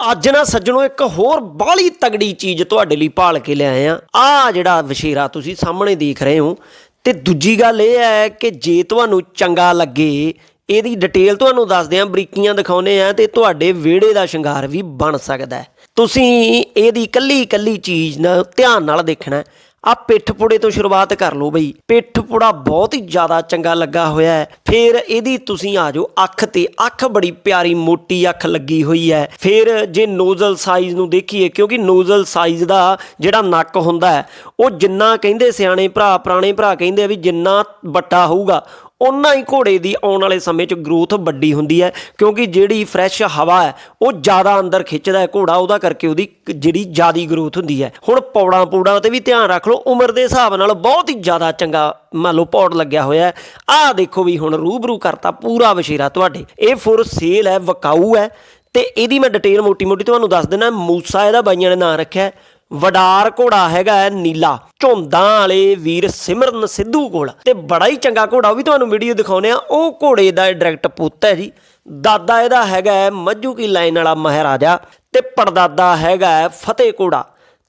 ਅੱਜ ਨਾ ਸੱਜਣੋ, ਇੱਕ ਹੋਰ ਬਾਹਲੀ ਤਗੜੀ ਚੀਜ਼ ਤੁਹਾਡੇ ਲਈ ਭਾਲ ਕੇ ਲਿਆਏ ਆ ਆ ਜਿਹੜਾ ਵਿਸ਼ੇਰਾ ਤੁਸੀਂ ਸਾਹਮਣੇ ਦੇਖ ਰਹੇ ਹੋ, ਤੇ ਦੂਜੀ ਗੱਲ ਇਹ ਹੈ ਕਿ ਜੇ ਤੁਹਾਨੂੰ ਚੰਗਾ ਲੱਗੇ, ਇਹਦੀ ਡਿਟੇਲ ਤੁਹਾਨੂੰ ਦੱਸਦੇ ਆ ਬਰੀਕੀਆਂ ਦਿਖਾਉਨੇ ਆ ਤੇ ਤੁਹਾਡੇ ਵਿਹੜੇ ਦਾ ਸ਼ਿੰਗਾਰ ਵੀ ਬਣ ਸਕਦਾ ਹੈ। ਤੁਸੀਂ ਇਹਦੀ ਕੱਲੀ ਕੱਲੀ ਚੀਜ਼ ਨਾਲ ਧਿਆਨ ਨਾਲ ਦੇਖਣਾ ਆ ਪਿੱਠ ਪੁੜੇ ਤੋਂ ਸ਼ੁਰੂਆਤ ਕਰ ਲਓ ਬਈ। ਪਿੱਠ ਪੁੜਾ ਬਹੁਤ ਹੀ ਜ਼ਿਆਦਾ ਚੰਗਾ ਲੱਗਾ ਹੋਇਆ ਹੈ। ਫਿਰ ਇਹਦੀ ਤੁਸੀਂ ਆ ਜਾਓ ਅੱਖ ਤੇ। ਅੱਖ ਬੜੀ ਪਿਆਰੀ ਮੋਟੀ ਅੱਖ ਲੱਗੀ ਹੋਈ ਹੈ। ਫਿਰ ਜੇ ਨੋਜ਼ਲ ਸਾਈਜ਼ ਨੂੰ ਦੇਖੀਏ, ਕਿਉਂਕਿ ਨੋਜ਼ਲ ਸਾਈਜ਼ ਦਾ ਜਿਹੜਾ ਨੱਕ ਹੁੰਦਾ ਹੈ, ਉਹ ਜਿੰਨਾ ਕਹਿੰਦੇ ਸਿਆਣੇ ਭਰਾ, ਪੁਰਾਣੇ ਭਰਾ ਕਹਿੰਦੇ ਆ ਵੀ ਜਿੰਨਾ ਵੱਡਾ ਹੋਊਗਾ ਉਹਨਾਂ ਹੀ ਘੋੜੇ ਦੀ ਆਉਣ ਵਾਲੇ ਸਮੇਂ 'ਚ ਗਰੋਥ ਵੱਡੀ ਹੁੰਦੀ ਹੈ, ਕਿਉਂਕਿ ਜਿਹੜੀ ਫਰੈਸ਼ ਹਵਾ ਹੈ, ਉਹ ਜ਼ਿਆਦਾ ਅੰਦਰ ਖਿੱਚਦਾ ਹੈ ਘੋੜਾ, ਉਹਦਾ ਕਰਕੇ ਉਹਦੀ ਜਿਹੜੀ ਜ਼ਿਆਦੀ ਗਰੋਥ ਹੁੰਦੀ ਹੈ। ਹੁਣ ਪੌੜਾਂ ਪੌੜਾਂ ਤੇ ਵੀ ਧਿਆਨ ਰੱਖ ਲਓ, ਉਮਰ ਦੇ ਹਿਸਾਬ ਨਾਲ ਬਹੁਤ ਹੀ ਜ਼ਿਆਦਾ ਚੰਗਾ ਮੰਨ ਲਓ ਪੌੜ ਲੱਗਿਆ ਹੋਇਆ ਆਹ ਦੇਖੋ ਵੀ ਹੁਣ ਰੂਬਰੂ ਕਰਤਾ ਪੂਰਾ ਵਸ਼ੇਰਾ ਤੁਹਾਡੇ। ਇਹ ਫੁਰ ਸੇਲ ਹੈ, ਵਕਾਊ ਹੈ। ਤੇ ਇਹਦੀ ਮੈਂ ਡਿਟੇਲ ਮੋਟੀ ਮੋਟੀ ਤੁਹਾਨੂੰ ਦੱਸ ਦਿੰਦਾ, ਮੂਸਾ ਇਹਦਾ ਬਾਈਆਂ ਨੇ ਨਾਂ ਰੱਖਿਆ ਵਡਾਰ ਘੋੜਾ ਹੈਗਾ ਨੀਲਾ। ਝੁੰਦਾਂ ਵਾਲੇ ਵੀਰ ਸਿਮਰਨ ਸਿੱਧੂ ਕੋਲ। ਤੇ ਬੜਾ ਹੀ ਚੰਗਾ ਘੋੜਾ, ਉਹ ਵੀ ਤੁਹਾਨੂੰ ਵੀਡੀਓ ਦਿਖਾਉਨੇ ਆ ਉਹ ਘੋੜੇ ਦਾ ਡਾਇਰੈਕਟ ਪੁੱਤ ਹੈ ਜੀ। ਦਾਦਾ ਇਹਦਾ ਹੈਗਾ ਹੈ ਮੱਝੂ ਕੀ ਲਾਈਨ ਵਾਲਾ ਮਹਾਰਾਜਾ ਤੇ ਪੜਦਾਦਾ ਹੈਗਾ ਫਤਿਹ ਘੋੜਾ।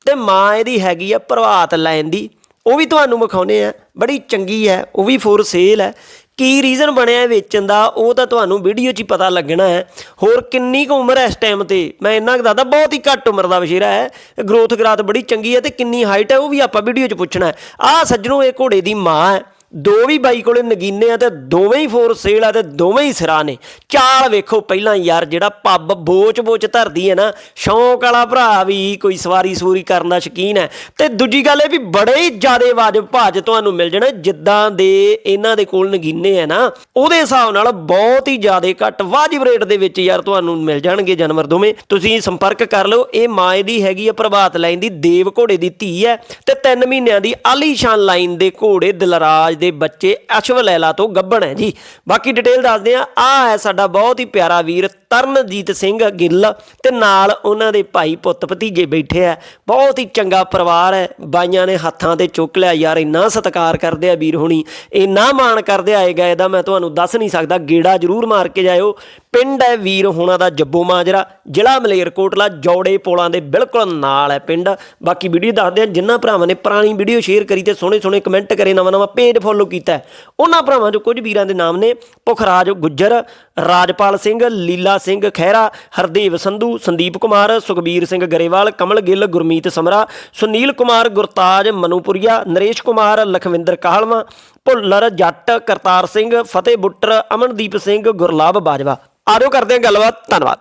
ਤੇ ਮਾਂ ਇਹਦੀ ਹੈਗੀ ਆ ਪ੍ਰਭਾਤ ਲਾਈਨ ਦੀ। ਉਹ ਵੀ ਤੁਹਾਨੂੰ ਵਿਖਾਉਨੇ ਆ ਬੜੀ ਚੰਗੀ ਹੈ, ਉਹ ਵੀ ਫੋਰ ਸੇਲ ਹੈ। ਕੀ ਰੀਜ਼ਨ ਬਣਿਆ ਹੈ ਵੇਚਣ ਦਾ, ਉਹ ਤਾਂ ਤੁਹਾਨੂੰ ਵੀਡੀਓ 'ਚ ਹੀ ਪਤਾ ਲੱਗਣਾ ਹੈ। ਹੋਰ ਕਿੰਨੀ ਕੁ ਉਮਰ ਹੈ ਇਸ ਟਾਈਮ ਤੇ? ਮੈਂ ਇੰਨਾ ਕੁ ਦੱਸਦਾ, ਬਹੁਤ ਹੀ ਘੱਟ ਉਮਰ ਦਾ ਵਸ਼ੀਰਾ ਹੈ। ਗਰੋਥ ਗਰਾਥ ਬੜੀ ਚੰਗੀ ਹੈ ਤੇ ਕਿੰਨੀ ਹਾਈਟ ਹੈ, ਉਹ ਵੀ ਆਪਾਂ ਵੀਡੀਓ 'ਚ ਪੁੱਛਣਾ ਹੈ। ਆਹ ਸੱਜਣੋ, ਇਹ ਘੋੜੇ ਦੀ ਮਾਂ ਹੈ। ਦੋ ਵੀ ਬਾਈ ਕੋਲੇ ਨਗੀਨੇ ਆ ਤੇ ਦੋਵੇਂ ਹੀ ਫੋਰ ਸੇਲ ਆ ਤੇ ਦੋਵੇਂ ਹੀ ਸਿਰਾਂ ਨੇ। ਚਾਲ ਵੇਖੋ ਪਹਿਲਾਂ ਯਾਰ, ਜਿਹੜਾ ਪੱਬ ਬੋਚ ਬੋਚ ਧਰਦੀ ਹੈ ਨਾ, ਸ਼ੌਂਕ ਵਾਲਾ ਭਰਾ ਵੀ ਕੋਈ ਸਵਾਰੀ ਸੂਰੀ ਕਰਨ ਦਾ ਸ਼ਕੀਨ ਹੈ। ਤੇ ਦੂਜੀ ਗੱਲ ਇਹ ਵੀ ਬੜੇ ਹੀ ਜ਼ਿਆਦੇ ਵਾਜਬ ਭਾਜ ਤੁਹਾਨੂੰ ਮਿਲ ਜਾਣਾ, ਜਿੱਦਾਂ ਦੇ ਇਹਨਾਂ ਦੇ ਕੋਲ ਨਗੀਨੇ ਆ ਨਾ, ਉਹਦੇ ਹਿਸਾਬ ਨਾਲ ਬਹੁਤ ਹੀ ਜ਼ਿਆਦੇ ਘੱਟ ਵਾਜਬ ਰੇਟ ਦੇ ਵਿੱਚ ਯਾਰ ਤੁਹਾਨੂੰ ਮਿਲ ਜਾਣਗੇ ਜਾਨਵਰ ਦੋਵੇਂ। ਤੁਸੀਂ ਸੰਪਰਕ ਕਰ ਲਓ, ਇਹ ਮਾਂ ਦੀ ਹੈਗੀ ਆ ਪ੍ਰਭਾਤ ਲਾਈਨ ਦੀ, ਦੇਵ ਘੋੜੇ ਦੀ ਧੀ ਹੈ ਤੇ 3 ਮਹੀਨਿਆਂ ਦੀ ਆਲੀਸ਼ਾਨ ਲਾਈਨ ਦੇ ਘੋੜੇ ਦਿਲਰਾਜ ਦੇ ਬੱਚੇ ਅਸ਼ਵ ਲੈਲਾ ਤੋਂ ਗੱਭਣ ਹੈ ਜੀ। ਬਾਕੀ ਡਿਟੇਲ ਦੱਸਦੇ ਆ ਆ ਹੈ ਸਾਡਾ ਬਹੁਤ ਹੀ ਪਿਆਰਾ ਵੀਰ ਤਰਨਜੀਤ ਸਿੰਘ ਗਿੱਲ ਤੇ ਨਾਲ ਉਹਨਾਂ ਦੇ ਭਾਈ ਪੁੱਤ ਭਤੀਜੇ ਬੈਠੇ ਆ। ਬਹੁਤ ਹੀ ਚੰਗਾ ਪਰਿਵਾਰ ਹੈ। ਬਾਈਆਂ ਨੇ ਹੱਥਾਂ ਤੇ ਚੁੱਕ ਲਿਆ। ਯਾਰ, ਇੰਨਾ ਸਤਿਕਾਰ ਕਰਦੇ ਆ ਵੀਰ ਹੁਣੀ। ਇੰਨਾ ਮਾਣ ਕਰਦੇ ਆਏਗਾ ਇਹਦਾ ਮੈਂ ਤੁਹਾਨੂੰ ਦੱਸ ਨਹੀਂ ਸਕਦਾ। ਗੇੜਾ ਜ਼ਰੂਰ ਮਾਰ ਕੇ ਜਾਇਓ। ਪਿੰਡ ਹੈ ਵੀਰ ਹੋਣਾ ਦਾ ਜੱਬੋ ਮਾਜਰਾ। ਜ਼ਿਲ੍ਹਾ ਮਲੇਰਕੋਟਲਾ, ਜੌੜੇ ਪੋਲਾਂ ਦੇ ਬਿਲਕੁਲ ਨਾਲ ਹੈ ਪਿੰਡ। ਬਾਕੀ ਵੀਡੀਓ ਦੱਸਦੇ ਆ ਜਿਨ੍ਹਾਂ ਭਰਾਵਾਂ ਨੇ ਪੁਰਾਣੀ ਵੀਡੀਓ ਸ਼ੇਅਰ ਕਰੀ ਤੇ ਸੋਹਣੇ ਸੋਹਣੇ ਕਮੈਂਟ ਕਰੇ, ਨਵਾਂ ਨਵਾਂ ਪੇਜ ਫੋਲੋ ਕੀਤਾ ਉਹਨਾਂ ਭਰਾਵਾਂ ਚੋਂ ਕੁਝ ਵੀਰਾਂ ਦੇ ਨਾਮ ਨੇ। ਪੁਖਰਾਜ ਗੁੱਜਰ ਰਾਜਪਾਲ ਸਿੰਘ, ਲੀਲਾ ਸਿੰਘ ਖਹਿਰਾ ਹਰਦੇਵ ਸੰਧੂ, ਸੰਦੀਪ ਕੁਮਾਰ, ਸੁਖਬੀਰ ਸਿੰਘ ਗਰੇਵਾਲ, ਕਮਲ ਗਿੱਲ, ਗੁਰਮੀਤ ਸਮਰਾ, ਸੁਨੀਲ ਕੁਮਾਰ ਗੁਰਤਾਜ ਮਨੂਪੁਰੀਆ ਨਰੇਸ਼ ਕੁਮਾਰ, ਲਖਵਿੰਦਰ ਕਾਹਲਵਾ, ਭੁੱਲਰ ਜੱਟ, ਕਰਤਾਰ ਸਿੰਘ, ਫਤਿਹ ਬੁੱਟਰ, ਅਮਨਦੀਪ ਸਿੰਘ, ਗੁਰਲਾਬ ਬਾਜਵਾ। ਆਜੋ ਕਰਦੇ ਹਾਂ ਗੱਲਬਾਤ। ਧੰਨਵਾਦ।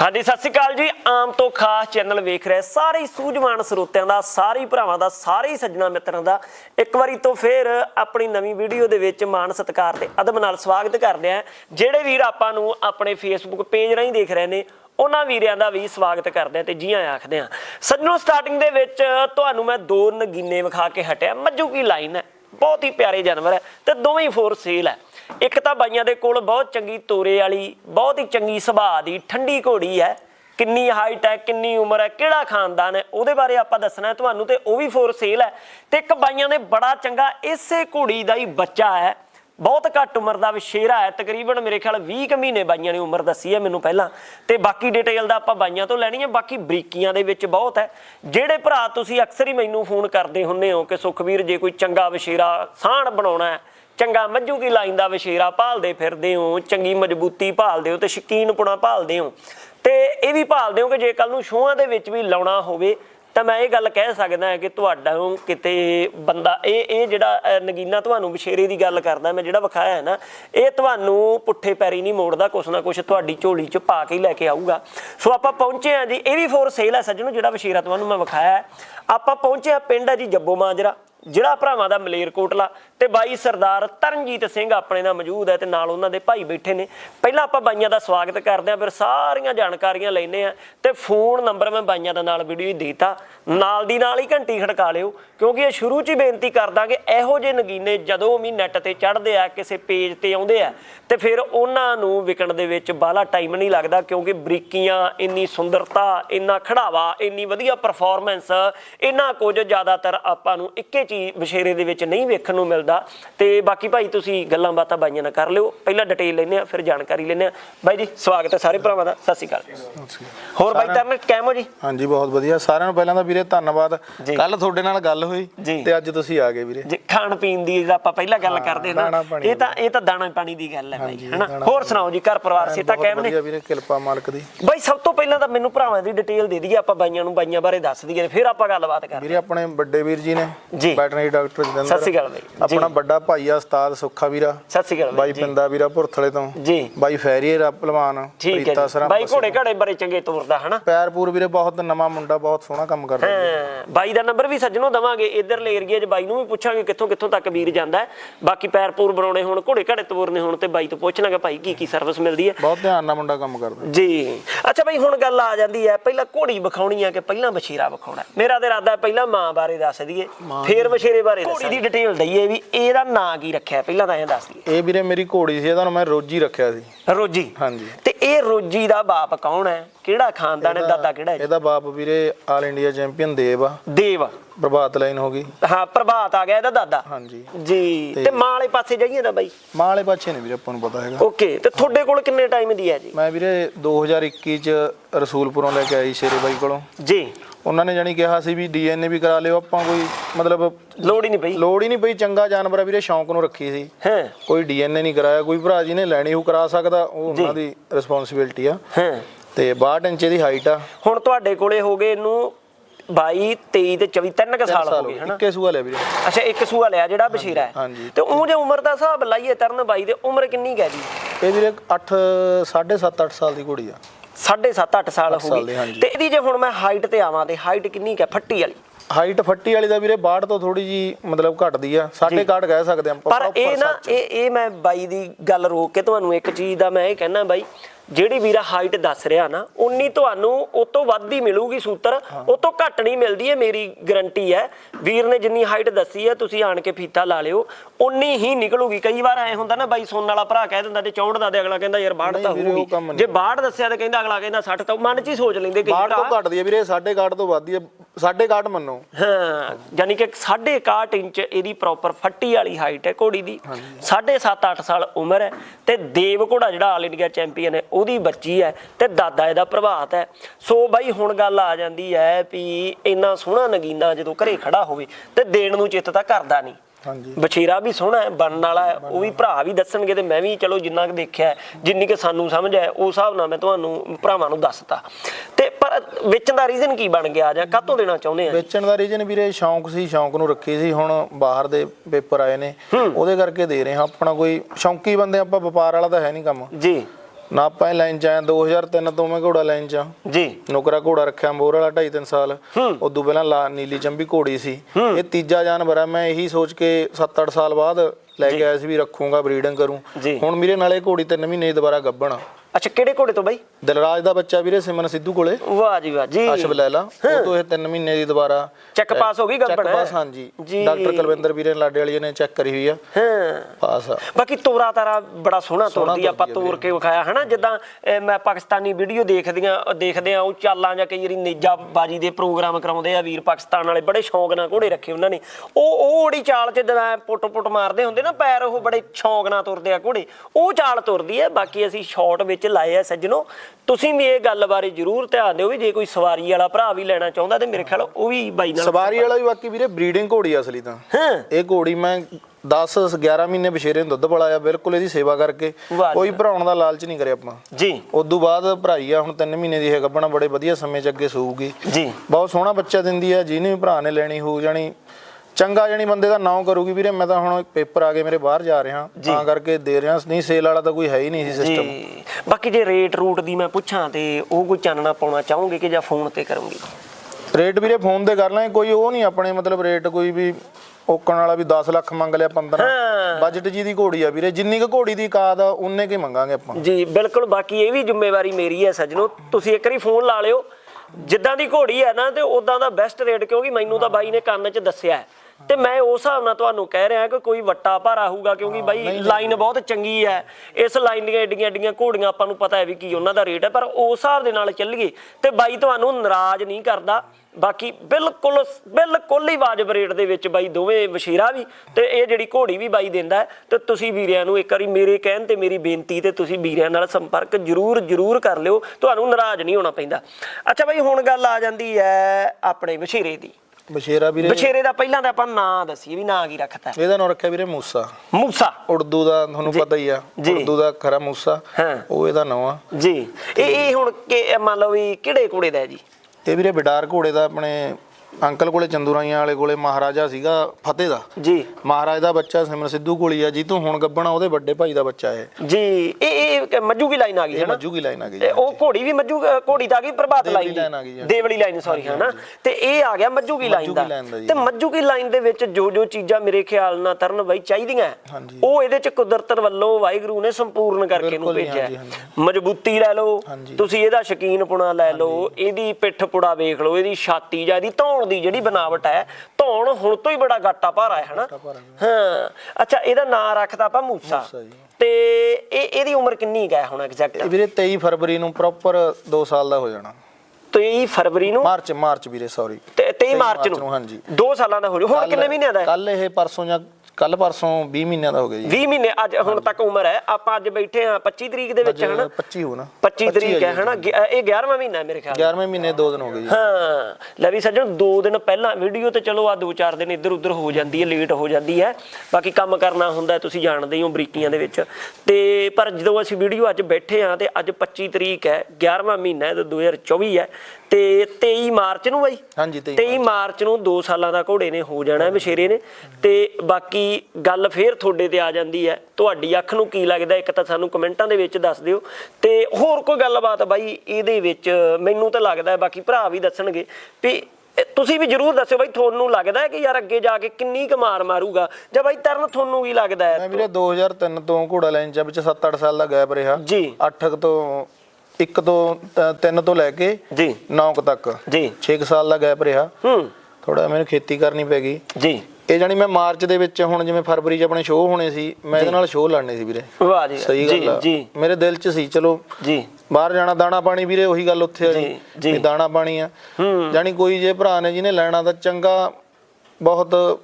ਹਾਂਜੀ, ਸਤਿ ਸ਼੍ਰੀ ਅਕਾਲ ਜੀ। ਆਮ ਤੋਂ ਖਾਸ ਚੈਨਲ ਵੇਖ ਰਹੇ ਸਾਰੇ ਸੂਝਵਾਨ ਸਰੋਤਿਆਂ ਦਾ, ਸਾਰੇ ਭਰਾਵਾਂ ਦਾ, ਸਾਰੇ ਹੀ ਸੱਜਣਾ ਮਿੱਤਰਾਂ ਦਾ। ਇੱਕ ਵਾਰੀ ਤੋਂ ਫੇਰ ਆਪਣੀ ਨਵੀਂ ਵੀਡੀਓ ਦੇ ਵਿੱਚ ਮਾਣ ਸਤਿਕਾਰ ਤੇ ਅਦਬ ਨਾਲ ਸਵਾਗਤ ਕਰਦੇ ਆ ਜਿਹੜੇ ਵੀਰ ਆਪਾਂ ਨੂੰ ਆਪਣੇ ਫੇਸਬੁੱਕ ਪੇਜ ਰਾਹੀਂ ਦੇਖ ਰਹੇ ਨੇ, ਉਹਨਾਂ ਵੀਰਿਆਂ ਦਾ ਵੀ ਸਵਾਗਤ ਕਰਦੇ ਆ ਤੇ ਜੀ ਆਇਆਂ ਆਖਦੇ ਆ ਸੱਜਣੋ ਸਟਾਰਟਿੰਗ ਦੇ ਵਿੱਚ ਤੁਹਾਨੂੰ ਮੈਂ ਦੋ ਨਗੀਨੇ ਵਿਖਾ ਕੇ ਹਟਿਆ। ਮੱਜੂ ਕੀ ਲਾਈਨ ਹੈ? ਬਹੁਤ ਹੀ ਪਿਆਰੇ ਜਾਨਵਰ ਹੈ ਤੇ ਦੋਵੇਂ ਹੀ ਫੋਰ ਸੇਲ ਹੈ। ਇੱਕ ਤਾਂ ਬਾਈਆਂ ਦੇ ਕੋਲ ਬਹੁਤ ਚੰਗੀ ਤੋਰੇ ਵਾਲੀ, ਬਹੁਤ ਹੀ ਚੰਗੀ ਸੁਭਾਅ ਦੀ ਠੰਡੀ ਘੋੜੀ ਹੈ। ਕਿੰਨੀ ਹਾਈਟ ਹੈ, ਕਿੰਨੀ ਉਮਰ ਹੈ, ਕਿਹੜਾ ਖਾਨਦਾਨ ਹੈ, ਉਹਦੇ ਬਾਰੇ ਆਪਾਂ ਦੱਸਣਾ ਤੁਹਾਨੂੰ ਤੇ ਉਹ ਵੀ ਫੋਰ ਸੇਲ ਹੈ। ਤੇ ਇੱਕ ਬਾਈਆਂ ਨੇ ਬੜਾ ਚੰਗਾ ਇਸੇ ਘੋੜੀ ਦਾ ਹੀ ਬੱਚਾ ਹੈ। ਬਹੁਤ ਘੱਟ ਉਮਰ ਦਾ ਵਿਸ਼ੇਰਾ ਹੈ, ਤਕਰੀਬਨ ਮੇਰੇ ਖਿਆਲ 20 ਕੁ ਮਹੀਨੇ ਬਾਈਆਂ ਨੇ ਉਮਰ ਦੱਸੀ ਹੈ ਮੈਨੂੰ ਪਹਿਲਾਂ। ਤੇ ਬਾਕੀ ਡਿਟੇਲ ਦਾ ਆਪਾਂ ਬਾਈਆਂ ਤੋਂ ਲੈਣੀ ਹੈ, ਬਾਕੀ ਬਰੀਕੀਆਂ ਦੇ ਵਿੱਚ ਬਹੁਤ ਹੈ। ਜਿਹੜੇ ਭਰਾ ਤੁਸੀਂ ਅਕਸਰ ਹੀ ਮੈਨੂੰ ਫੋਨ ਕਰਦੇ ਹੁੰਨੇ ਹੋ ਕਿ ਸੁਖਵੀਰ ਜੇ ਕੋਈ ਚੰਗਾ ਵਿਸ਼ੇਰਾ ਸਾਹਣ ਬਣਾਉਣਾ ਹੈ, ਚੰਗਾ ਮੱਝੂ ਕੀ ਲਾਈਨ ਦਾ ਵਿਸ਼ੇਰਾ ਭਾਲਦੇ ਫਿਰਦੇ ਹੋ, ਚੰਗੀ ਮਜ਼ਬੂਤੀ ਭਾਲਦੇ ਹੋ ਤੇ ਸ਼ਕੀਨਪੁਣਾ ਭਾਲਦੇ ਹੋ, ਤੇ ਇਹ ਵੀ ਭਾਲਦੇ ਹੋ ਕਿ ਜੇ ਕੱਲ ਨੂੰ ਸ਼ੋਆਂ ਦੇ ਵਿੱਚ ਵੀ ਲਾਉਣਾ ਹੋਵੇ ਤਾਂ ਮੈਂ ਇਹ ਗੱਲ ਕਹਿ ਸਕਦਾ ਕਿ ਤੁਹਾਡਾ ਕਿਤੇ ਬੰਦਾ, ਇਹ ਇਹ ਜਿਹੜਾ ਨਗੀਨਾ ਤੁਹਾਨੂੰ ਵਿਸ਼ੇਰੇ ਦੀ ਗੱਲ ਕਰਦਾ, ਮੈਂ ਜਿਹੜਾ ਵਿਖਾਇਆ ਹੈ ਨਾ, ਇਹ ਤੁਹਾਨੂੰ ਪੁੱਠੇ ਪੈਰੀ ਨਹੀਂ ਮੋੜਦਾ, ਕੁਛ ਨਾ ਕੁਛ ਤੁਹਾਡੀ ਝੋਲੀ 'ਚ ਪਾ ਕੇ ਹੀ ਲੈ ਕੇ ਆਊਗਾ। ਸੋ ਆਪਾਂ ਪਹੁੰਚੇ ਆ ਜੀ, ਇਹ ਵੀ ਫੋਰ ਸੇਲ ਹੈ ਸੱਜਣੋ, ਜਿਹੜਾ ਵਿਸ਼ੇਰਾ ਤੁਹਾਨੂੰ ਮੈਂ ਵਿਖਾਇਆ ਆਪਾਂ ਪਹੁੰਚੇ ਆ ਪਿੰਡ ਹੈ ਜੀ ਜੱਬੋ ਮਾਜਰਾ। ਜਿਹੜਾ ਭਰਾਵਾਂ ਦਾ ਮਲੇਰਕੋਟਲਾ ਤੇ ਬਾਈ ਸਰਦਾਰ ਤਰਨਜੀਤ ਸਿੰਘ ਆਪਣੇ ਨਾਲ ਮੌਜੂਦ ਹੈ ਤੇ ਨਾਲ ਉਹਨਾਂ ਦੇ ਭਾਈ ਬੈਠੇ ਨੇ। ਪਹਿਲਾਂ ਆਪਾਂ ਬਾਈਆਂ ਦਾ ਸਵਾਗਤ ਕਰਦੇ ਆਂ ਫਿਰ ਸਾਰੀਆਂ ਜਾਣਕਾਰੀਆਂ ਲੈਨੇ ਆ ਤੇ ਫੋਨ ਨੰਬਰ ਮੈਂ ਬਾਈਆਂ ਦਾ ਨਾਲ ਵੀਡੀਓ ਹੀ ਦੇਤਾ। ਨਾਲ ਦੀ ਨਾਲ ਹੀ ਘੰਟੀ ਖੜਕਾ ਲਿਓ ਕਿਉਂਕਿ ਇਹ ਸ਼ੁਰੂ 'ਚ ਹੀ ਬੇਨਤੀ ਕਰਦਾ ਕਿ ਇਹੋ ਜਿਹੇ ਨਗੀਨੇ ਜਦੋਂ ਵੀ ਨੈਟ ਤੇ ਚੜ੍ਹਦੇ ਆ ਕਿਸੇ ਪੇਜ ਤੇ ਆਉਂਦੇ ਆ ਤੇ ਫਿਰ ਉਹਨਾਂ ਨੂੰ ਵਿਕਣ ਦੇ ਵਿੱਚ ਬਾਹਲਾ ਟਾਈਮ ਨਹੀਂ ਲੱਗਦਾ ਕਿਉਂਕਿ ਬਰੀਕੀਆਂ ਇੰਨੀ ਸੁੰਦਰਤਾ ਇੰਨਾ ਖੜਾਵਾ ਇੰਨੀ ਵਧੀਆ ਪਰਫਾਰਮੈਂਸ ਇੰਨਾ ਕੁਝ ਜ਼ਿਆਦਾਤਰ ਆਪਾਂ ਨੂੰ ਇੱਕੇ ਚੀਜ਼ ਬਸ਼ੇਰੇ ਦੇ ਵਿੱਚ ਨਹੀਂ ਵੇਖਣ ਨੂੰ ਮਿਲਦਾ। ਤੇ ਬਾਕੀ ਭਾਈ ਤੁਸੀਂ ਗੱਲਾਂ ਬਾਤਾਂ ਬਾਈਆਂ ਨਾਲ ਕਰ ਲਿਓ ਪਹਿਲਾਂ ਡਿਟੇਲ ਲੈਂਦੇ ਆ ਫਿਰ ਜਾਣਕਾਰੀ ਲੈਂਦੇ ਆ ਬਾਈ ਜੀ ਸਵਾਗਤ ਹੈ ਸਾਰੇ ਭਰਾਵਾਂ ਦਾ ਸਤਿ ਸ਼੍ਰੀ ਅਕਾਲ। ਹੋਰ ਬਾਈ ਤਰਨ ਕੈਮੋ ਜੀ? ਹਾਂਜੀ ਬਹੁਤ ਵਧੀਆ। ਸਾਰਿਆਂ ਨੂੰ ਪਹਿਲਾਂ ਤਾਂ ਵੀਰੇ ਧੰਨਵਾਦ। ਜੀ। ਕੱਲ ਤੁਹਾਡੇ ਨਾਲ ਗੱਲ ਹੋਈ। ਤੇ ਅੱਜ ਤੁਸੀਂ ਆ ਗਏ ਵੀਰੇ। ਜੇ ਖਾਣ ਪੀਣ ਦੀ ਜਿਹੜਾ ਆਪਾਂ ਪਹਿਲਾਂ ਗੱਲ ਕਰਦੇ ਨਾ ਇਹ ਤਾਂ ਇਹ ਤਾਂ ਦਾਣਾ ਪਾਣੀ ਦੀ ਗੱਲ ਹੈ ਬਾਈ ਹਨਾ? ਹੋਰ ਸੁਣਾਓ ਜੀ ਘਰ ਪਰਿਵਾਰ ਸੇ ਤਾਂ ਕੈਮ ਨੇ? ਵਧੀਆ ਵੀਰੇ ਕਿਰਪਾ ਮਾਲਕ ਦੀ। ਬਾਈ ਸਭ ਤੋਂ ਪਹਿਲਾਂ ਤਾਂ ਮੈਨੂੰ ਭਰਾਵਾਂ ਦੀ ਡਿਟੇਲ ਦੇ ਦਈਏ ਆਪਾਂ ਬਾਈਆਂ ਨੂੰ ਬਾਈਆਂ ਬਾਰੇ ਦੱਸ ਦਈਏ ਫਿਰ ਆਪਾਂ ਗੱਲਬਾਤ ਕਰਦੇ ਵੀਰੇ ਆਪਣੇ ਵੱਡੇ ਵੀਰ ਜੀ ਨੇ ਜੀ। Veterinary doctor Jatinder. ਸਤਿ ਸ਼੍ਰੀ ਅਕਾਲ ਬਾਈ। ਆਪਣਾ ਵੱਡਾ ਭਾਈ ਆ ਉਸਤਾਦ ਸੁੱਖਾ ਵੀਰਾ। ਸਤਿ ਸ਼੍ਰੀ ਅਕਾਲ ਬਾਈ ਪਿੰਦਾ ਵੀਰਾ ਭੁਰਥਲੇ ਤੋਂ। ਜੀ। ਬਾਈ ਫੈਰੀਅਰ ਭਲਵਾਨ ਠੀਕ ਹੈ ਜੀ। ਬਾਈ ਘੋੜੇ ਘਾੜੇ ਬਾਰੇ ਚੰਗੇ ਤੋਰਦਾ ਹਨਾ? ਪੈਰਪੂਰ ਵੀਰੇ ਬਹੁਤ ਨਵਾਂ ਮੁੰਡਾ ਬਹੁਤ ਸੋਹਣਾ ਕੰਮ ਕਰਦਾ ਹਾਂ, ਬਾਈ ਦਾ ਨੰਬਰ ਵੀ ਸੱਜਣੋਂ ਦਵਾਂਗੇ। ਇਧਰਲੇ ਏਰੀਏ 'ਚ ਬਾਈ ਨੂੰ ਵੀ ਪੁੱਛਾਂਗੇ ਕਿੱਥੋਂ ਕਿੱਥੋਂ ਤੱਕ ਵੀਰ ਜਾਂਦਾ ਹੈ। ਬਾਕੀ ਪੈਰ ਪੂਰ ਬਣਾਉਣੇ ਹੋਣ ਘੋੜੇ ਘਾੜੇ ਤੋਰਨੇ ਹੋਣ ਤੇ ਬਾਈ ਤੋਂ ਪੁੱਛ ਲਾਂਗੇ ਭਾਈ ਕੀ ਕੀ ਸਰਵਿਸ ਮਿਲਦੀ ਹੈ। ਬਹੁਤ ਧਿਆਨ ਨਾਲ ਮੁੰਡਾ ਕੰਮ ਕਰਦਾ। ਜੀ। ਅੱਛਾ ਬਈ ਹੁਣ ਗੱਲ ਆ ਜਾਂਦੀ ਹੈ ਪਹਿਲਾਂ ਘੋੜੀ ਵਿਖਾਉਣੀ ਆ ਕਿ ਪਹਿਲਾਂ ਬਸ਼ੀਰਾ ਵਿਖਾਉਣਾ ਹੈ? ਮੇਰਾ ਤੇ ਇਰਾਦਾ ਹੈ ਪਹਿਲਾਂ ਮਾਂ ਬਾਰੇ ਦੱਸ ਦਈਏ ਫਿਰ ਬਸ਼ੀਰੇ ਬਾਰੇ ਘੋੜੀ ਦੀ ਡਿਟੇਲ ਦਈਏ ਵੀ ਇਹਦਾ ਨਾਂ ਕੀ ਰੱਖਿਆ ਪਹਿਲਾਂ ਤਾਂ ਇਹ ਦੱਸ ਦਈਏ। ਇਹ ਵੀਰੇ ਮੇਰੀ ਘੋੜੀ ਸੀ ਇਹਦਾ ਨੂੰ ਮੈਂ ਰੋਜੀ ਰੱਖਿਆ ਸੀ। ਰੋਜੀ? ਹਾਂਜੀ। ਤੇ ਇਹ ਰੋਜੀ ਦਾ ਬਾਪ ਕੌਣ ਹੈ? ਕਿਹੜਾ ਖਾਨਦਾਨ ਹੈ? ਦਾਦਾ ਕਿਹੜਾ ਹੈ ਇਹਦਾ ਬਾਪ ਵੀਰੇ ਆਲ ਇੰਡੀਆ ਚੈਂਪੀਅਨ ਦੇਵ ਆ। ਦੇਵ ਪ੍ਰਭਾਤ ਲਾਈਨ ਹੋ ਗਈ। ਹਾਂ ਪ੍ਰਭਾਤ ਆ ਗਿਆ ਇਹਦਾ ਦਾਦਾ। ਹਾਂਜੀ। ਜੀ ਤੇ ਮਾਂ ਵਾਲੇ ਪਾਸੇ ਜਾਈਏ ਨਾ ਬਾਈ? ਮਾਂ ਵਾਲੇ ਪਾਛੇ ਨੇ ਵੀਰੇ ਆਪਾਂ ਨੂੰ ਪਤਾ ਹੈਗਾ। ਓਕੇ ਤੇ ਤੁਹਾਡੇ ਕੋਲ ਕਿੰਨੇ ਟਾਈਮ ਦੀ ਹੈ ਜੀ? ਮੈਂ ਵੀਰੇ 2021 ਚ ਰਸੂਲਪੁਰੋਂ ਲੈ ਕੇ ਆਈ ਸ਼ੇਰੇ ਬਾਈ ਕੋਲੋਂ। ਜੀ। ਉਹਨਾਂ ਨੇ ਜਾਨੀ ਕਿਹਾ ਸੀ ਵੀ ਡੀਐਨਏ ਵੀ ਕਰਾ ਲਿਓ ਆਪਾਂ ਕੋਈ ਮਤਲਬ ਲੋੜ ਹੀ ਨਹੀਂ ਪਈ। ਲੋੜ ਹੀ ਨਹੀਂ ਪਈ ਚੰਗਾ ਜਾਨਵਰ ਆ ਵੀਰੇ ਸ਼ੌਂਕ ਨੂੰ ਰੱਖੀ ਸੀ। ਹਾਂ। ਕੋਈ ਡੀਐਨਏ ਨਹੀਂ ਕਰਾਇਆ ਕੋਈ ਭਰਾ ਜੀ ਨੇ ਲੈਣੀ ਉਹ ਕਰਾ ਸਕਦਾ ਉਹ ਉਹਨਾਂ ਦੀ ਰਿਸਪੌਂਸਿਬਿਲਟੀ ਆ। ਹਾਂ। ਤੇ 62 ਇੰਚ ਦੀ ਹਾਈਟ ਆ। ਹੁਣ ਤੁਹਾਡੇ ਕੋਲੇ ਹੋ ਗਏ ਇਹਨੂੰ 22 23 ਤੇ 24 ਤਿੰਨ ਕ ਸਾਲ ਹੋ ਗਏ ਹਨਾ? ਇੱਕੇ ਸੂਆ ਲਿਆ ਵੀਰੇ। ਅੱਛਾ ਇੱਕ ਸੂਆ ਲਿਆ ਜਿਹੜਾ ਬਸ਼ੀਰਾ ਹੈ। ਹਾਂਜੀ। ਤੇ ਉਹ ਜੇ ਉਮਰ ਦਾ ਹਿਸਾਬ ਲਾਈਏ ਤਰਨ ਬਾਈ ਦੇ ਉਮਰ ਕਿੰਨੀ ਕੁ ਹੈ ਜੀ? ਇਹ ਵੀਰੇ 8 7.5 8 ਸਾਲ ਦੀ ਘੋੜੀ ਆ। 7.5 8 ਸਾਲ ਹੋ ਸਾਲ ਦੀ, ਗਈ ਹਾਂਜੀ। ਤੇ ਇਹਦੀ ਜੇ ਹੁਣ ਮੈਂ ਹਾਈਟ ਤੇ ਆਵਾਂ ਤੇ ਹਾਈਟ ਕਿੰਨੀ ਕੁ ਹੈ ਫੱਟੀ ਵਾਲੀ? ਹਾਈਟ ਫੱਟੀ ਵਾਲੀ ਦਾ ਵੀਰੇ 62 ਤੋਂ ਥੋੜੀ ਜੀ ਮਤਲਬ ਘਟਦੀ ਆ। ਸਾਢੇ ਕਾਠ ਕਹਿ ਸਕਦੇ ਆਪਾਂ ਪਰ proper ਇਹ ਨਾ ਸੱਚ। ਇਹ ਇਹ ਮੈਂ ਬਾਈ ਦੀ ਗੱਲ ਰੋਕ ਕੇ ਤੁਹਾਨੂੰ ਇੱਕ ਚੀਜ਼ ਦਾ ਮੈਂ ਇਹ ਕਹਿਣਾ ਬਾਈ ਜਿਹੜੀ ਵੀਰਾ ਹਾਈਟ ਦੱਸ ਰਿਹਾ ਨਾ ਉਨੀ ਤੁਹਾਨੂੰ ਉਹ ਤੋਂ ਵੱਧ ਹੀ ਮਿਲੂਗੀ ਸੂਤਰ। ਉਹ ਤੋਂ ਘੱਟ ਨਹੀਂ ਮਿਲਦੀ ਹੈ ਮੇਰੀ ਗਰੰਟੀ ਹੈ। ਵੀਰ ਨੇ ਜਿੰਨੀ ਹਾਈਟ ਦੱਸੀ ਹੈ ਤੁਸੀਂ ਆਣ ਕੇ ਫੀਤਾ ਲਾ ਲਿਓ। ਉਨੀ ਹੀ ਨਿਕਲੂਗੀ। ਕਈ ਵਾਰ ਐ ਹੁੰਦਾ ਨਾ ਬਾਈ ਸੋਨ ਵਾਲਾ ਭਰਾ ਕਹਿ ਦਿੰਦਾ ਤੇ 64 ਦਾ ਤੇ ਅਗਲਾ ਕਹਿੰਦਾ ਯਾਰ 62 ਤਾਂ ਵੀਰੇ, ਹੋਊਗੀ। ਜੇ 62 ਦੱਸਿਆ ਤੇ ਕਹਿੰਦਾ ਅਗਲਾ ਕਹਿੰਦਾ 60 ਤਾਂ ਮਨ 'ਚ ਹੀ ਸੋਚ ਲੈਂਦੇ ਕਈ 62 ਤੋਂ। ਘਟਦੀ ਆ ਵੀਰੇ ਸਾਢੇ ਕਾਠ ਤੋਂ ਵੱਧਦੀ ਸਾਢੇ ਕਾਠ ਮੰਨੋ। ਹਾਂ ਯਾਨੀ ਕਿ 61 ਇੰਚ ਇਹਦੀ ਪ੍ਰੋਪਰ ਫੱਟੀ ਵਾਲੀ ਹਾਈਟ ਹੈ ਘੋੜੀ ਦੀ। 7.5 8 ਸਾਲ ਉਮਰ ਹੈ। ਤੇ ਦੇਵ ਘੋੜਾ ਜਿਹੜਾ ਆਲ ਇੰਡੀਆ ਚੈਂਪੀਅਨ ਹੈ ਉਹਦੀ ਬੱਚੀ ਹੈ ਤੇ ਦਾਦਾ ਇਹਦਾ ਪ੍ਰਭਾਤ ਹੈ। ਸੋ ਬਾਈ ਹੁਣ ਗੱਲ ਆ ਜਾਂਦੀ ਹੈ ਵੀ ਇੰਨਾ ਸੋਹਣਾ ਨਗੀਨਾ ਜਦੋਂ ਘਰੇ ਖੜਾ ਹੋਵੇ ਤੇ ਦੇਣ ਨੂੰ ਚਿੱਤ ਤਾਂ ਕਰਦਾ ਨਹੀਂ। ਹਾਂਜੀ। ਬਛੇਰਾ ਵੀ ਸੋਹਣਾ ਹੈ ਬਣਨ ਵਾਲਾ ਹੈ ਉਹ ਵੀ ਭਰਾ ਵੀ ਦੱਸਣਗੇ ਤੇ ਮੈਂ ਵੀ ਚਲੋ ਜਿੰਨਾ ਕੁ ਦੇਖਿਆ ਜਿੰਨੀ ਕਿ ਸਾਨੂੰ ਸਮਝ ਹੈ ਉਸ ਹਿਸਾਬ ਨਾਲ ਮੈਂ ਤੁਹਾਨੂੰ ਭਰਾਵਾਂ ਨੂੰ ਦੱਸਤਾ। ਤੇ ਪਰ ਵਿੱਚ ਦਾ ਰੀਜ਼ਨ ਕੀ ਬਣ ਗਿਆ ਜਾਂ ਕਾਹਤੋਂ ਦੇਣਾ ਚਾਹੁੰਦੇ ਆ? ਵੇਚਣ ਦਾ ਰੀਜਨ ਵੀਰੇ ਸ਼ੌਂਕ ਸੀ ਸ਼ੌਂਕ ਨੂੰ ਰੱਖੀ ਸੀ ਹੁਣ ਬਾਹਰ ਦੇ ਪੇਪਰ ਆਏ ਨੇ। ਉਹਦੇ ਕਰਕੇ ਦੇ ਰਹੇ ਹਾਂ ਆਪਣਾ ਕੋਈ ਸ਼ੌਂਕੀ ਬੰਦੇ ਆਪਾਂ ਵਪਾਰ ਵਾਲਾ ਤਾਂ ਹੈ ਨਹੀਂ ਕੰਮ। ਜੀ। ਨਾ ਆਪਾਂ ਲਾਈਨ ਚ ਆਇਆ 2003 ਤੋਂ ਮੈਂ ਘੋੜਾ ਲਾਈਨ ਚ ਆ ਜੀ। ਨੁਕਰਾ ਘੋੜਾ ਰੱਖਿਆ ਮੋਰ ਵਾਲਾ 2.5 3 ਸਾਲ। ਉਦੋਂ ਪਹਿਲਾਂ ਲਾ ਨੀਲੀ ਚੰਬੀ ਘੋੜੀ ਸੀ। ਇਹ ਤੀਜਾ ਜਾਨਵਰ ਆ ਮੈਂ ਇਹੀ ਸੋਚ ਕੇ 7-8 ਸਾਲ ਬਾਅਦ ਲੈ ਕੇ ਆਇਆ ਸੀ ਵੀ ਰੱਖੂੰਗਾ ਬਰੀਡਿੰਗ ਕਰੂੰ। ਹੁਣ ਮੇਰੇ ਨਾਲੇ ਘੋੜੀ 3 ਮਹੀਨੇ ਦੁਬਾਰਾ ਗੱਭਣ ਆ। ਅੱਛਾ ਕਿਹੜੇ ਘੋੜੇ ਤੋਂ ਬਾਈ? ਦਿਲਰਾਜ ਦਾ ਬੱਚਾ ਵੀਰੇ ਸਿਮਨ ਸਿੱਧੂ ਕੋਲੇ। ਵਾਹ ਜੀ ਵਾਹ ਜੀ। ਅਸ਼ਬ ਲੈਲਾ ਉਹ ਤੋਂ ਇਹ 3 ਮਹੀਨੇ ਦੀ ਦੁਬਾਰਾ ਚੈੱਕ ਪਾਸ ਹੋ ਗਈ ਚੈੱਕ ਗੱਬੜ ਪਾਸ ਹਾਂਜੀ। ਜੀ। ਡਾਕਟਰ ਕੁਲਵਿੰਦਰ ਵੀਰੇ ਲਾਡੇ ਵਾਲੀ ਨੇ ਚੈੱਕ ਕਰੀ ਹੋਈ ਆ। ਹਾਂ। ਪਾਸ ਆ। ਬਾਕੀ ਤੋਰਾ ਤਾਰਾ ਬੜਾ ਸੋਹਣਾ ਤੁਰਦੀ ਆ, ਆਪਾਂ ਤੋਰ ਕੇ ਵਿਖਾਇਆ ਹਨਾ? ਜਿੱਦਾਂ ਮੈਂ ਪਾਕਿਸਤਾਨੀ ਵੀਡੀਓ ਦੇਖਦੀਆਂ ਦੇਖਦੇ ਆ ਉਹ ਚਾਲਾਂ ਜਾਂ ਕਈ ਵਾਰੀ ਨੇਜਾ ਬਾਜੀ ਦੇ ਪ੍ਰੋਗਰਾਮ ਕਰਾਉਂਦੇ ਆ ਵੀਰ ਪਾਕਿਸਤਾਨ ਵਾਲੇ ਬੜੇ ਸ਼ੌਂਕ ਨਾਲ ਘੋੜੇ ਰੱਖੇ ਉਹਨਾਂ ਨੇ। ਉਹ ਉਹ ਉਹੜੀ ਚਾਲ ਚ ਜਦੋਂ ਪੁੱਟ ਪੁੱਟ ਮਾਰਦੇ ਹੁੰਦੇ ਨਾ ਪੈਰ ਉਹ ਬੜੇ ਸ਼ੌਂਕ ਨਾਲ ਤੁਰਦੇ ਆ ਘੋੜੇ ਉਹ ਚਾਲ ਤੁਰਦੀ ਹੈ ਬਾਕੀ ਅਸੀਂ ਸ਼ਾਰਟ ਵਿੱਚ ਲਾਏ ਆ ਸੱਜਣੋ ਤੁਸੀਂ ਵੀ ਇਹ ਗੱਲ ਬਾਰੇ ਜ਼ਰੂਰ ਧਿਆਨ ਦਿਓ ਵੀ ਜੇ ਕੋਈ ਸਵਾਰੀ ਵਾਲਾ ਭਰਾ ਵੀ ਲੈਣਾ ਚਾਹੁੰਦਾ ਤੇ ਮੇਰੇ ਖਿਆਲ ਉਹ ਵੀ ਬਾਈ ਨਾਲ ਸਵਾਰੀ ਵਾਲਾ ਵੀ ਬਾਕੀ ਵੀਰੇ ਬਰੀਡਿੰਗ ਘੋੜੀ ਅਸਲੀ ਤਾਂ। ਹਾਂ। ਇਹ ਘੋੜੀ ਮੈਂ 10 11 ਮਹੀਨੇ ਬਸ਼ੇਰੇ ਨੂੰ ਦੁੱਧ ਪਿਲਾਇਆ ਬਿਲਕੁਲ ਇਹਦੀ ਸੇਵਾ ਕਰਕੇ। ਕੋਈ ਭਰਾਉਣ ਦਾ ਲਾਲਚ ਨਹੀਂ ਕਰਿਆ ਆਪਾਂ। ਜੀ। ਉਦੋਂ ਬਾਅਦ ਭਰਾਈ ਆ ਹੁਣ 3 ਮਹੀਨੇ ਦੀ ਹੈ ਗੱਭਣਾ ਬੜੇ ਵਧੀਆ ਸਮੇਂ ਚ ਅੱਗੇ ਸੂਊਗੀ। ਜੀ। ਬਹੁਤ ਸੋਹਣਾ ਬੱਚਾ ਦਿੰਦੀ ਆ ਜਿਹਨੇ ਵੀ ਭਰਾ ਨੇ ਲੈਣੀ ਹੋ ਜਾਣੀ ਚੰਗਾ ਜਾਣੀ ਬੰਦੇ ਦਾ ਨਾਂ ਕਰੂਗੀ ਵੀਰੇ ਮੈਂ ਤਾਂ ਹੁਣ ਪੇਪਰ ਆ ਗਏ ਮੇਰੇ ਬਾਹਰ ਜਾ ਰਿਹਾ। ਤਾਂ ਕਰਕੇ ਦੇ ਰਿਹਾ। ਨਹੀਂ ਸੇਲ ਵਾਲਾ ਤਾਂ ਕੋਈ ਹੈ ਹੀ ਨਹੀਂ ਸੀ ਸਿਸਟਮ ਬਾਕੀ ਜੇ ਰੇਟ ਰੂਟ ਦੀ ਮੈਂ ਪੁੱਛਾਂ ਤੇ ਉਹ ਕੋਈ ਚਾਨਣਾ ਪਾਉਣਾ ਚਾਹੋਗੇ ਕਿ ਜਾਂ ਫੋਨ ਤੇ ਕਰੋਗੇ? ਰੇਟ ਵੀਰੇ ਫੋਨ ਤੇ ਕਰ ਲਾਂਗੇ। ਕੋਈ ਉਹ ਨਹੀਂ ਆਪਣੇ ਮਤਲਬ ਰੇਟ ਕੋਈ ਵੀ ਓਕਣ ਵਾਲਾ ਵੀ 10 ਲੱਖ ਮੰਗ ਲਿਆ 15 ਹਾਂ। ਬਜਟ ਜੀ ਦੀ ਘੋੜੀ ਆ ਵੀਰੇ। ਜਿੰਨੀ ਕੁ ਘੋੜੀ ਦੀ ਕਾਦ ਆ ਉਨੇ ਕੇ ਮੰਗਾਂਗੇ ਆਪਾਂ। ਜੀ ਬਿਲਕੁਲ। ਬਾਕੀ ਇਹ ਵੀ ਜ਼ਿੰਮੇਵਾਰੀ ਮੇਰੀ ਹੈ ਸੱਜਣੋ। ਤੁਸੀਂ ਇੱਕ ਵਾਰੀ ਫੋਨ ਲਾ ਲਿਓ। ਜਿੱਦਾਂ ਦੀ ਘੋੜੀ ਹੈ ਨਾ ਤੇ ਉਦਾਂ ਦਾ ਬੈਸਟ ਰੇਟ ਕਿਉਂਕਿ ਮੈਨੂੰ ਤਾਂ ਬਾਈ ਨੇ ਕੰਨ 'ਚ ਦੱਸਿਆ ਹੈ। ਤੇ ਮੈਂ ਉਸ ਹਿਸਾਬ ਨਾਲ ਤੁਹਾਨੂੰ ਕਹਿ ਰਿਹਾ ਕਿ ਕੋਈ ਵੱਟਾ ਭਾਰਾ ਹੋਊਗਾ ਕਿਉਂਕਿ ਬਾਈ ਲਾਈਨ ਬਹੁਤ ਚੰਗੀ ਹੈ। ਇਸ ਲਾਈਨ ਦੀਆਂ ਏਡੀਆਂ ਏਡੀਆਂ ਘੋੜੀਆਂ ਆਪਾਂ ਨੂੰ ਪਤਾ ਹੈ ਵੀ ਕੀ ਉਹਨਾਂ ਦਾ ਰੇਟ ਹੈ ਪਰ ਉਸ ਹਿਸਾਬ ਦੇ ਨਾਲ ਚੱਲੀਏ ਤੇ ਬਾਈ ਤੁਹਾਨੂੰ ਨਾਰਾਜ਼ ਨਹੀਂ ਕਰਦਾ। ਬਾਕੀ ਬਿਲਕੁਲ ਬਿਲਕੁਲ ਹੀ ਵਾਜਬ ਰੇਟ ਦੇ ਵਿੱਚ ਬਾਈ ਦੋਵੇਂ ਵਸ਼ੀਰਾ ਵੀ ਤੇ ਇਹ ਜਿਹੜੀ ਘੋੜੀ ਵੀ ਬਾਈ ਦਿੰਦਾ ਤੇ ਤੁਸੀਂ ਵੀਰਿਆਂ ਨੂੰ ਇੱਕ ਵਾਰੀ ਮੇਰੇ ਕਹਿਣ ਤੇ ਮੇਰੀ ਬੇਨਤੀ ਤੇ ਤੁਸੀਂ ਵੀਰਿਆਂ ਨਾਲ ਸੰਪਰਕ ਜਰੂਰ ਜਰੂਰ ਕਰ ਲਿਓ। ਤੁਹਾਨੂੰ ਨਾਰਾਜ਼ ਨਹੀਂ ਹੋਣਾ ਪੈਂਦਾ। ਅੱਛਾ ਬਾਈ ਹੁਣ ਗੱਲ ਆ ਜਾਂਦੀ ਹੈ ਆਪਣੇ ਵਸ਼ੀਰੇ ਦੀ। ਬਸ਼ੇਰਾ ਵੀਰੇ। ਵਛੇਰੇ ਦਾ ਪਹਿਲਾਂ ਤਾਂ ਆਪਾਂ ਨਾਂ ਦੱਸੀਏ ਵੀ ਨਾਂ ਕੀ ਰੱਖਤਾ। ਇਹਦਾ ਨਾਮ ਰੱਖਿਆ ਵੀਰੇ ਮੂਸਾ। ਮੂਸਾ। ਉਰਦੂ ਦਾ ਤੁਹਾਨੂੰ ਪਤਾ ਹੀ ਆ। ਜੀ। ਉਰਦੂ ਦਾ ਖਰਾ ਮੂਸਾ। ਹਾਂ। ਉਹ ਇਹਦਾ ਨਾਮ ਆ। ਜੀ। ਇਹ ਇਹ ਹੁਣ ਕਿ ਮੰਨ ਲਓ ਵੀ ਕਿਹੜੇ ਕੋੜੇ ਦਾ ਹੈ ਜੀ? ਇਹ ਵੀਰੇ ਬਿਡਾਰ ਘੋੜੇ ਦਾ ਆਪਣੇ ਅੰਕਲ ਕੋਲੇ ਚੰਦੂਰਾਈਆਂ ਵਾਲੇ ਕੋਲੇ ਮਹਾਰਾਜਾ ਸੀਗਾ ਫਤਿਹ ਦਾ। ਜੀ। ਮਹਾਰਾਜ ਦਾ ਬੱਚਾ ਸਿਮਰ ਸਿੱਧੂ ਕੋਲੀ ਆ ਜੀ ਤੋਂ ਹੁਣ ਗੱਬਣਾ ਉਹਦੇ ਵੱਡੇ ਭਾਈ ਦਾ ਬੱਚਾ ਹੈ ਜੀ ਇਹ ਇਹ ਮੱਜੂ ਕੀ ਲਾਈਨ ਆ ਗਈ ਹੈ ਨਾ ਮੱਜੂ ਕੀ ਲਾਈਨ ਆ ਗਈ ਤੇ ਉਹ ਘੋੜੀ ਵੀ ਮੱਜੂ ਘੋੜੀ ਆ ਗਈ ਪ੍ਰਭਾਤ ਲਾਈਨ ਦੀ। ਦੇਵਲੀ ਲਾਈਨ ਸੌਰੀ ਹੈ ਨਾ ਤੇ ਇਹ ਆ ਗਿਆ ਮੱਜੂ ਕੀ ਲਾਈਨ ਮੱਜੂ ਦਾ। ਲਾਈਨ ਦਾ। ਤੇ ਮੱਜੂ ਕੀ ਲਾਈਨ ਦੇ ਵਿੱਚ ਜੋ ਜੋ ਚੀਜ਼ਾਂ ਮੇਰੇ ਖਿਆਲ ਨਾਲ ਤਰਨ ਬਾਈ ਚਾਹੀਦੀਆਂ। ਉਹ ਇਹਦੇ ਚ ਕੁਦਰਤ ਵੱਲੋਂ ਵਾਹਿਗੁਰੂ ਨੇ ਸੰਪੂਰਨ ਕਰਕੇ ਨੂੰ ਬਿਲਕੁਲ ਜੀ, ਭੇਜਿਆ। ਮਜ਼ਬੂਤੀ ਲੈ ਲਓ। ਤੁਸੀਂ ਇਹਦਾ ਸ਼ਕੀਨਪੁਣਾ ਲੈ ਲਓ ਇਹਦੀ ਪਿੱਠ ਪੁੜਾ ਵੇਖ ਲਓ ਇਹਦੀ ਛਾਤੀ ਜਾਂ ਇਹਦੀ ਧੌਣ ਦੀ ਜਿਹੜੀ ਬਨਾਵਟ ਹੈ ਧੌਣ ਹੁਣ ਤੋਂ ਹੀ ਬੜਾ ਗਾਟਾ ਭਾਰਾ ਹੈ ਹਨਾ? ਹਾਂ। ਅੱਛਾ ਇਹਦਾ ਨਾਂ ਰੱਖਤਾ ਆਪਾਂ ਮੂਸਾ। ਤੇ ਇਹ ਇਹਦੀ ਉਮਰ ਕਿੰਨੀ ਹੈ ਹੁਣ ਐਗਜ਼ੈਕਟ ਵੀਰੇ 23 ਫਰਵਰੀ ਨੂੰ ਪ੍ਰੋਪਰ 2 ਸਾਲ ਦਾ ਹੋ ਜਾਣਾ। 23 ਫਰਵਰੀ ਨੂੰ? ਮਾਰਚ ਮਾਰਚ ਵੀਰੇ ਸੌਰੀ ਤੇ 23 ਮਾਰਚ ਨੂੰ? ਹਾਂਜੀ। 2 ਸਾਲਾਂ ਦਾ ਹੋ ਜਾਊ। ਹੁਣ ਕਿੰਨੇ ਮਹੀਨਿਆਂ ਦਾ ਹੈ? ਕੱਲ ਇਹ ਪਰਸੋਂ ਜਾਂ ਕੱਲ ਪਰਸੋਂ 20 ਮਹੀਨਿਆਂ ਦਾ ਹੋ ਗਿਆ ਜੀ। 20 ਮਹੀਨੇ ਅੱਜ ਹੁਣ ਤੱਕ ਉਮਰ ਹੈ। ਆਪਾਂ ਅੱਜ ਬੈਠੇ ਆ 25 ਤਰੀਕ ਦੇ ਵਿੱਚ ਹਨਾ? 25 ਹੋ ਨਾ। 25 ਤਰੀਕ ਹੈ ਹਨਾ? ਇਹ 11ਵਾਂ ਮਹੀਨਾ ਹੈ ਮੇਰੇ ਖਿਆਲ 11ਵੇਂ ਮਹੀਨੇ 2 ਦਿਨ ਹੋ ਗਏ ਜੀ। ਹਾਂ। ਲੈ ਵੀ ਸੱਜਣ 2 ਦਿਨ ਪਹਿਲਾਂ ਵੀਡੀਓ ਤੇ ਚਲੋ ਆ 2-4 ਦਿਨ ਇੱਧਰ ਉੱਧਰ ਹੋ ਜਾਂਦੀ ਹੈ ਲੇਟ ਹੋ ਜਾਂਦੀ ਹੈ। ਬਾਕੀ ਕੰਮ ਕਰਨਾ ਹੁੰਦਾ ਤੁਸੀਂ ਜਾਣਦੇ ਹੀ ਬਰੀਕੀਆਂ ਦੇ ਵਿੱਚ। ਤੇ ਪਰ ਜਦੋਂ ਅਸੀਂ ਵੀਡੀਓ ਅੱਜ ਬੈਠੇ ਆ ਤੇ ਅੱਜ 25 ਤਰੀਕ ਹੈ 11ਵਾਂ ਮਹੀਨਾ ਹੈ ਤੇ 2024 ਹੈ। ਤੇ 23 ਮਾਰਚ ਨੂੰ ਬਾਈ? ਹਾਂਜੀ 23 23 ਮਾਰਚ। ਨੂੰ 2 ਸਾਲਾਂ ਦਾ ਘੋੜੇ ਨੇ ਹੋ ਜਾਣਾ ਹੈ ਬਸ਼ੇਰੇ ਨੇ। ਤੇ ਬਾਕੀ ਗੱਲ ਫੇਰ ਤੁਹਾਡੇ ਤੇ ਆ ਜਾਂਦੀ ਹੈ। ਤੁਹਾਡੀ ਅੱਖ ਨੂੰ ਕੀ ਲੱਗਦਾ ਇੱਕ ਤਾਂ ਸਾਨੂੰ ਕਮੈਂਟਾਂ ਦੇ ਵਿੱਚ ਦੱਸ ਦਿਓ। ਤੇ ਹੋਰ ਕੋਈ ਗੱਲਬਾਤ ਬਾਈ ਇਹਦੇ ਵਿੱਚ ਮੈਨੂੰ ਤਾਂ ਲੱਗਦਾ ਹੈ ਬਾਕੀ ਭਰਾ ਵੀ ਦੱਸਣਗੇ। ਵੀ ਤੁਸੀਂ ਵੀ ਜਰੂਰ ਦੱਸਿਓ ਬਾਈ ਤੁਹਾਨੂੰ ਲੱਗਦਾ ਹੈ ਕਿ ਯਾਰ ਅੱਗੇ ਜਾ ਕੇ ਕਿੰਨੀ ਕੁ ਮਾਰ ਮਾਰੂਗਾ? ਜਾਂ ਬਾਈ ਤਰਨ ਤੁਹਾਨੂੰ ਕੀ ਲੱਗਦਾ ਹੈ? ਮੈਂ ਵੀਰੇ 2003 ਤੋਂ ਘੋੜਾ ਲਾਈਨ ਚ ਵਿੱਚ 7-8 ਸਾਲ ਦਾ ਗੈਪ ਰਿਹਾ। ਜੀ। 8 ਤੋਂ 1 ਤੋਂ 3 ਤੋਂ ਲੈ ਕੇ ਜੀ। 9 ਤੱਕ। ਜੀ। 6 ਸਾਲ ਦਾ ਗੈਪ ਰਿਹਾ। ਹੂੰ। ਥੋੜਾ ਮੈਨੂੰ ਖੇਤੀ ਕਰਨੀ ਪੈ ਗਈ। ਜੀ। ਇਹ ਜਾਨੀ ਮੈਂ ਮਾਰਚ ਦੇ ਵਿੱਚ ਹੁਣ ਜਿਵੇਂ ਫਰਵਰੀ 'ਚ ਆਪਣੇ ਸ਼ੋਅ ਹੋਣੇ ਸੀ ਮੈਂ ਇਹਦੇ ਨਾਲ ਸ਼ੋਅ ਲੜਨੇ ਸੀ ਵੀਰੇ। ਵਾਹ ਜੀ ਸਹੀ ਗੱਲ ਆ। ਜੀ। ਮੇਰੇ ਦਿਲ 'ਚ ਸੀ ਚਲੋ। ਜੀ। ਬਾਹਰ ਜਾਣਾ ਦਾਣਾ ਪਾਣੀ ਵੀਰੇ ਉਹੀ ਗੱਲ ਉੱਥੇ ਆ ਜੀ, ਜੀ ਜੀ। ਵੀ ਦਾਣਾ ਪਾਣੀ ਆ। ਹੂੰ। ਜਾਨੀ ਕੋਈ ਜੇ ਭਰਾ ਨੇ ਜਿਹਨੇ ਲੈਣਾ ਤਾਂ ਚੰਗਾ ਬਹੁਤ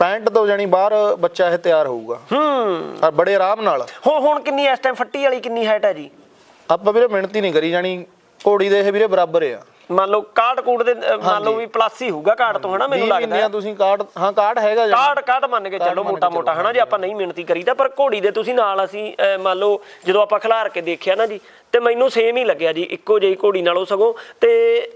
65 ਤੋਂ ਜਾਨੀ ਬਾਹਰ ਬੱਚਾ ਇਹ ਤਿਆਰ ਹੋਊਗਾ। ਹੂੰ। ਔਰ ਬੜੇ ਆਰਾਮ ਨਾਲ। ਹੁਣ ਹੁਣ ਕਿੰਨੀ ਇਸ ਟਾਈਮ ਫੱਟੀ ਵਾਲੀ ਕਿੰਨੀ ਹਾਈਟ ਹੈ ਜੀ? ਆਪਾਂ ਵੀਰੇ ਮਿਹਨਤ ਨਹੀਂ ਕਰੀ ਜਾਣੀ ਘੋੜੀ ਦੇ ਇਹ ਵੀਰੇ ਬਰਾਬਰ ਆ। ਮੰਨ ਲਓ ਕਾਟ ਕੂਟ ਦੇ ਅ, ਮੰਨ ਲਓ ਵੀ ਪਲੱਸ ਹੀ ਹੋਊਗਾ ਕਾਟ ਤੋਂ ਹਨਾ ਮੈਨੂੰ 20 ਲੱਗਦਾ ਮਹੀਨਿਆਂ ਤੁਸੀਂ ਕਾਰਡ ਹਾਂ ਕਾਰਡ ਹੈਗਾ ਜੀ ਕਾਟ ਕਾਟ ਮੰਨ ਕੇ ਚੱਲੋ ਮੋਟਾ ਮੋਟਾ ਹਨਾ ਜੇ ਆਪਾਂ ਨਹੀਂ ਮਿਹਨਤੀ ਕਰੀਦਾ ਪਰ ਘੋੜੀ ਦੇ ਤੁਸੀਂ ਨਾਲ ਅਸੀਂ ਮੰਨ ਲਓ ਜਦੋਂ ਆਪਾਂ ਖਿਲਾਰ ਕੇ ਦੇਖਿਆ ਨਾ ਜੀ ਤੇ ਮੈਨੂੰ ਸੇਮ ਹੀ ਲੱਗਿਆ ਜੀ ਇੱਕੋ ਜਿਹੀ ਘੋੜੀ ਨਾਲੋਂ ਸਗੋਂ। ਤੇ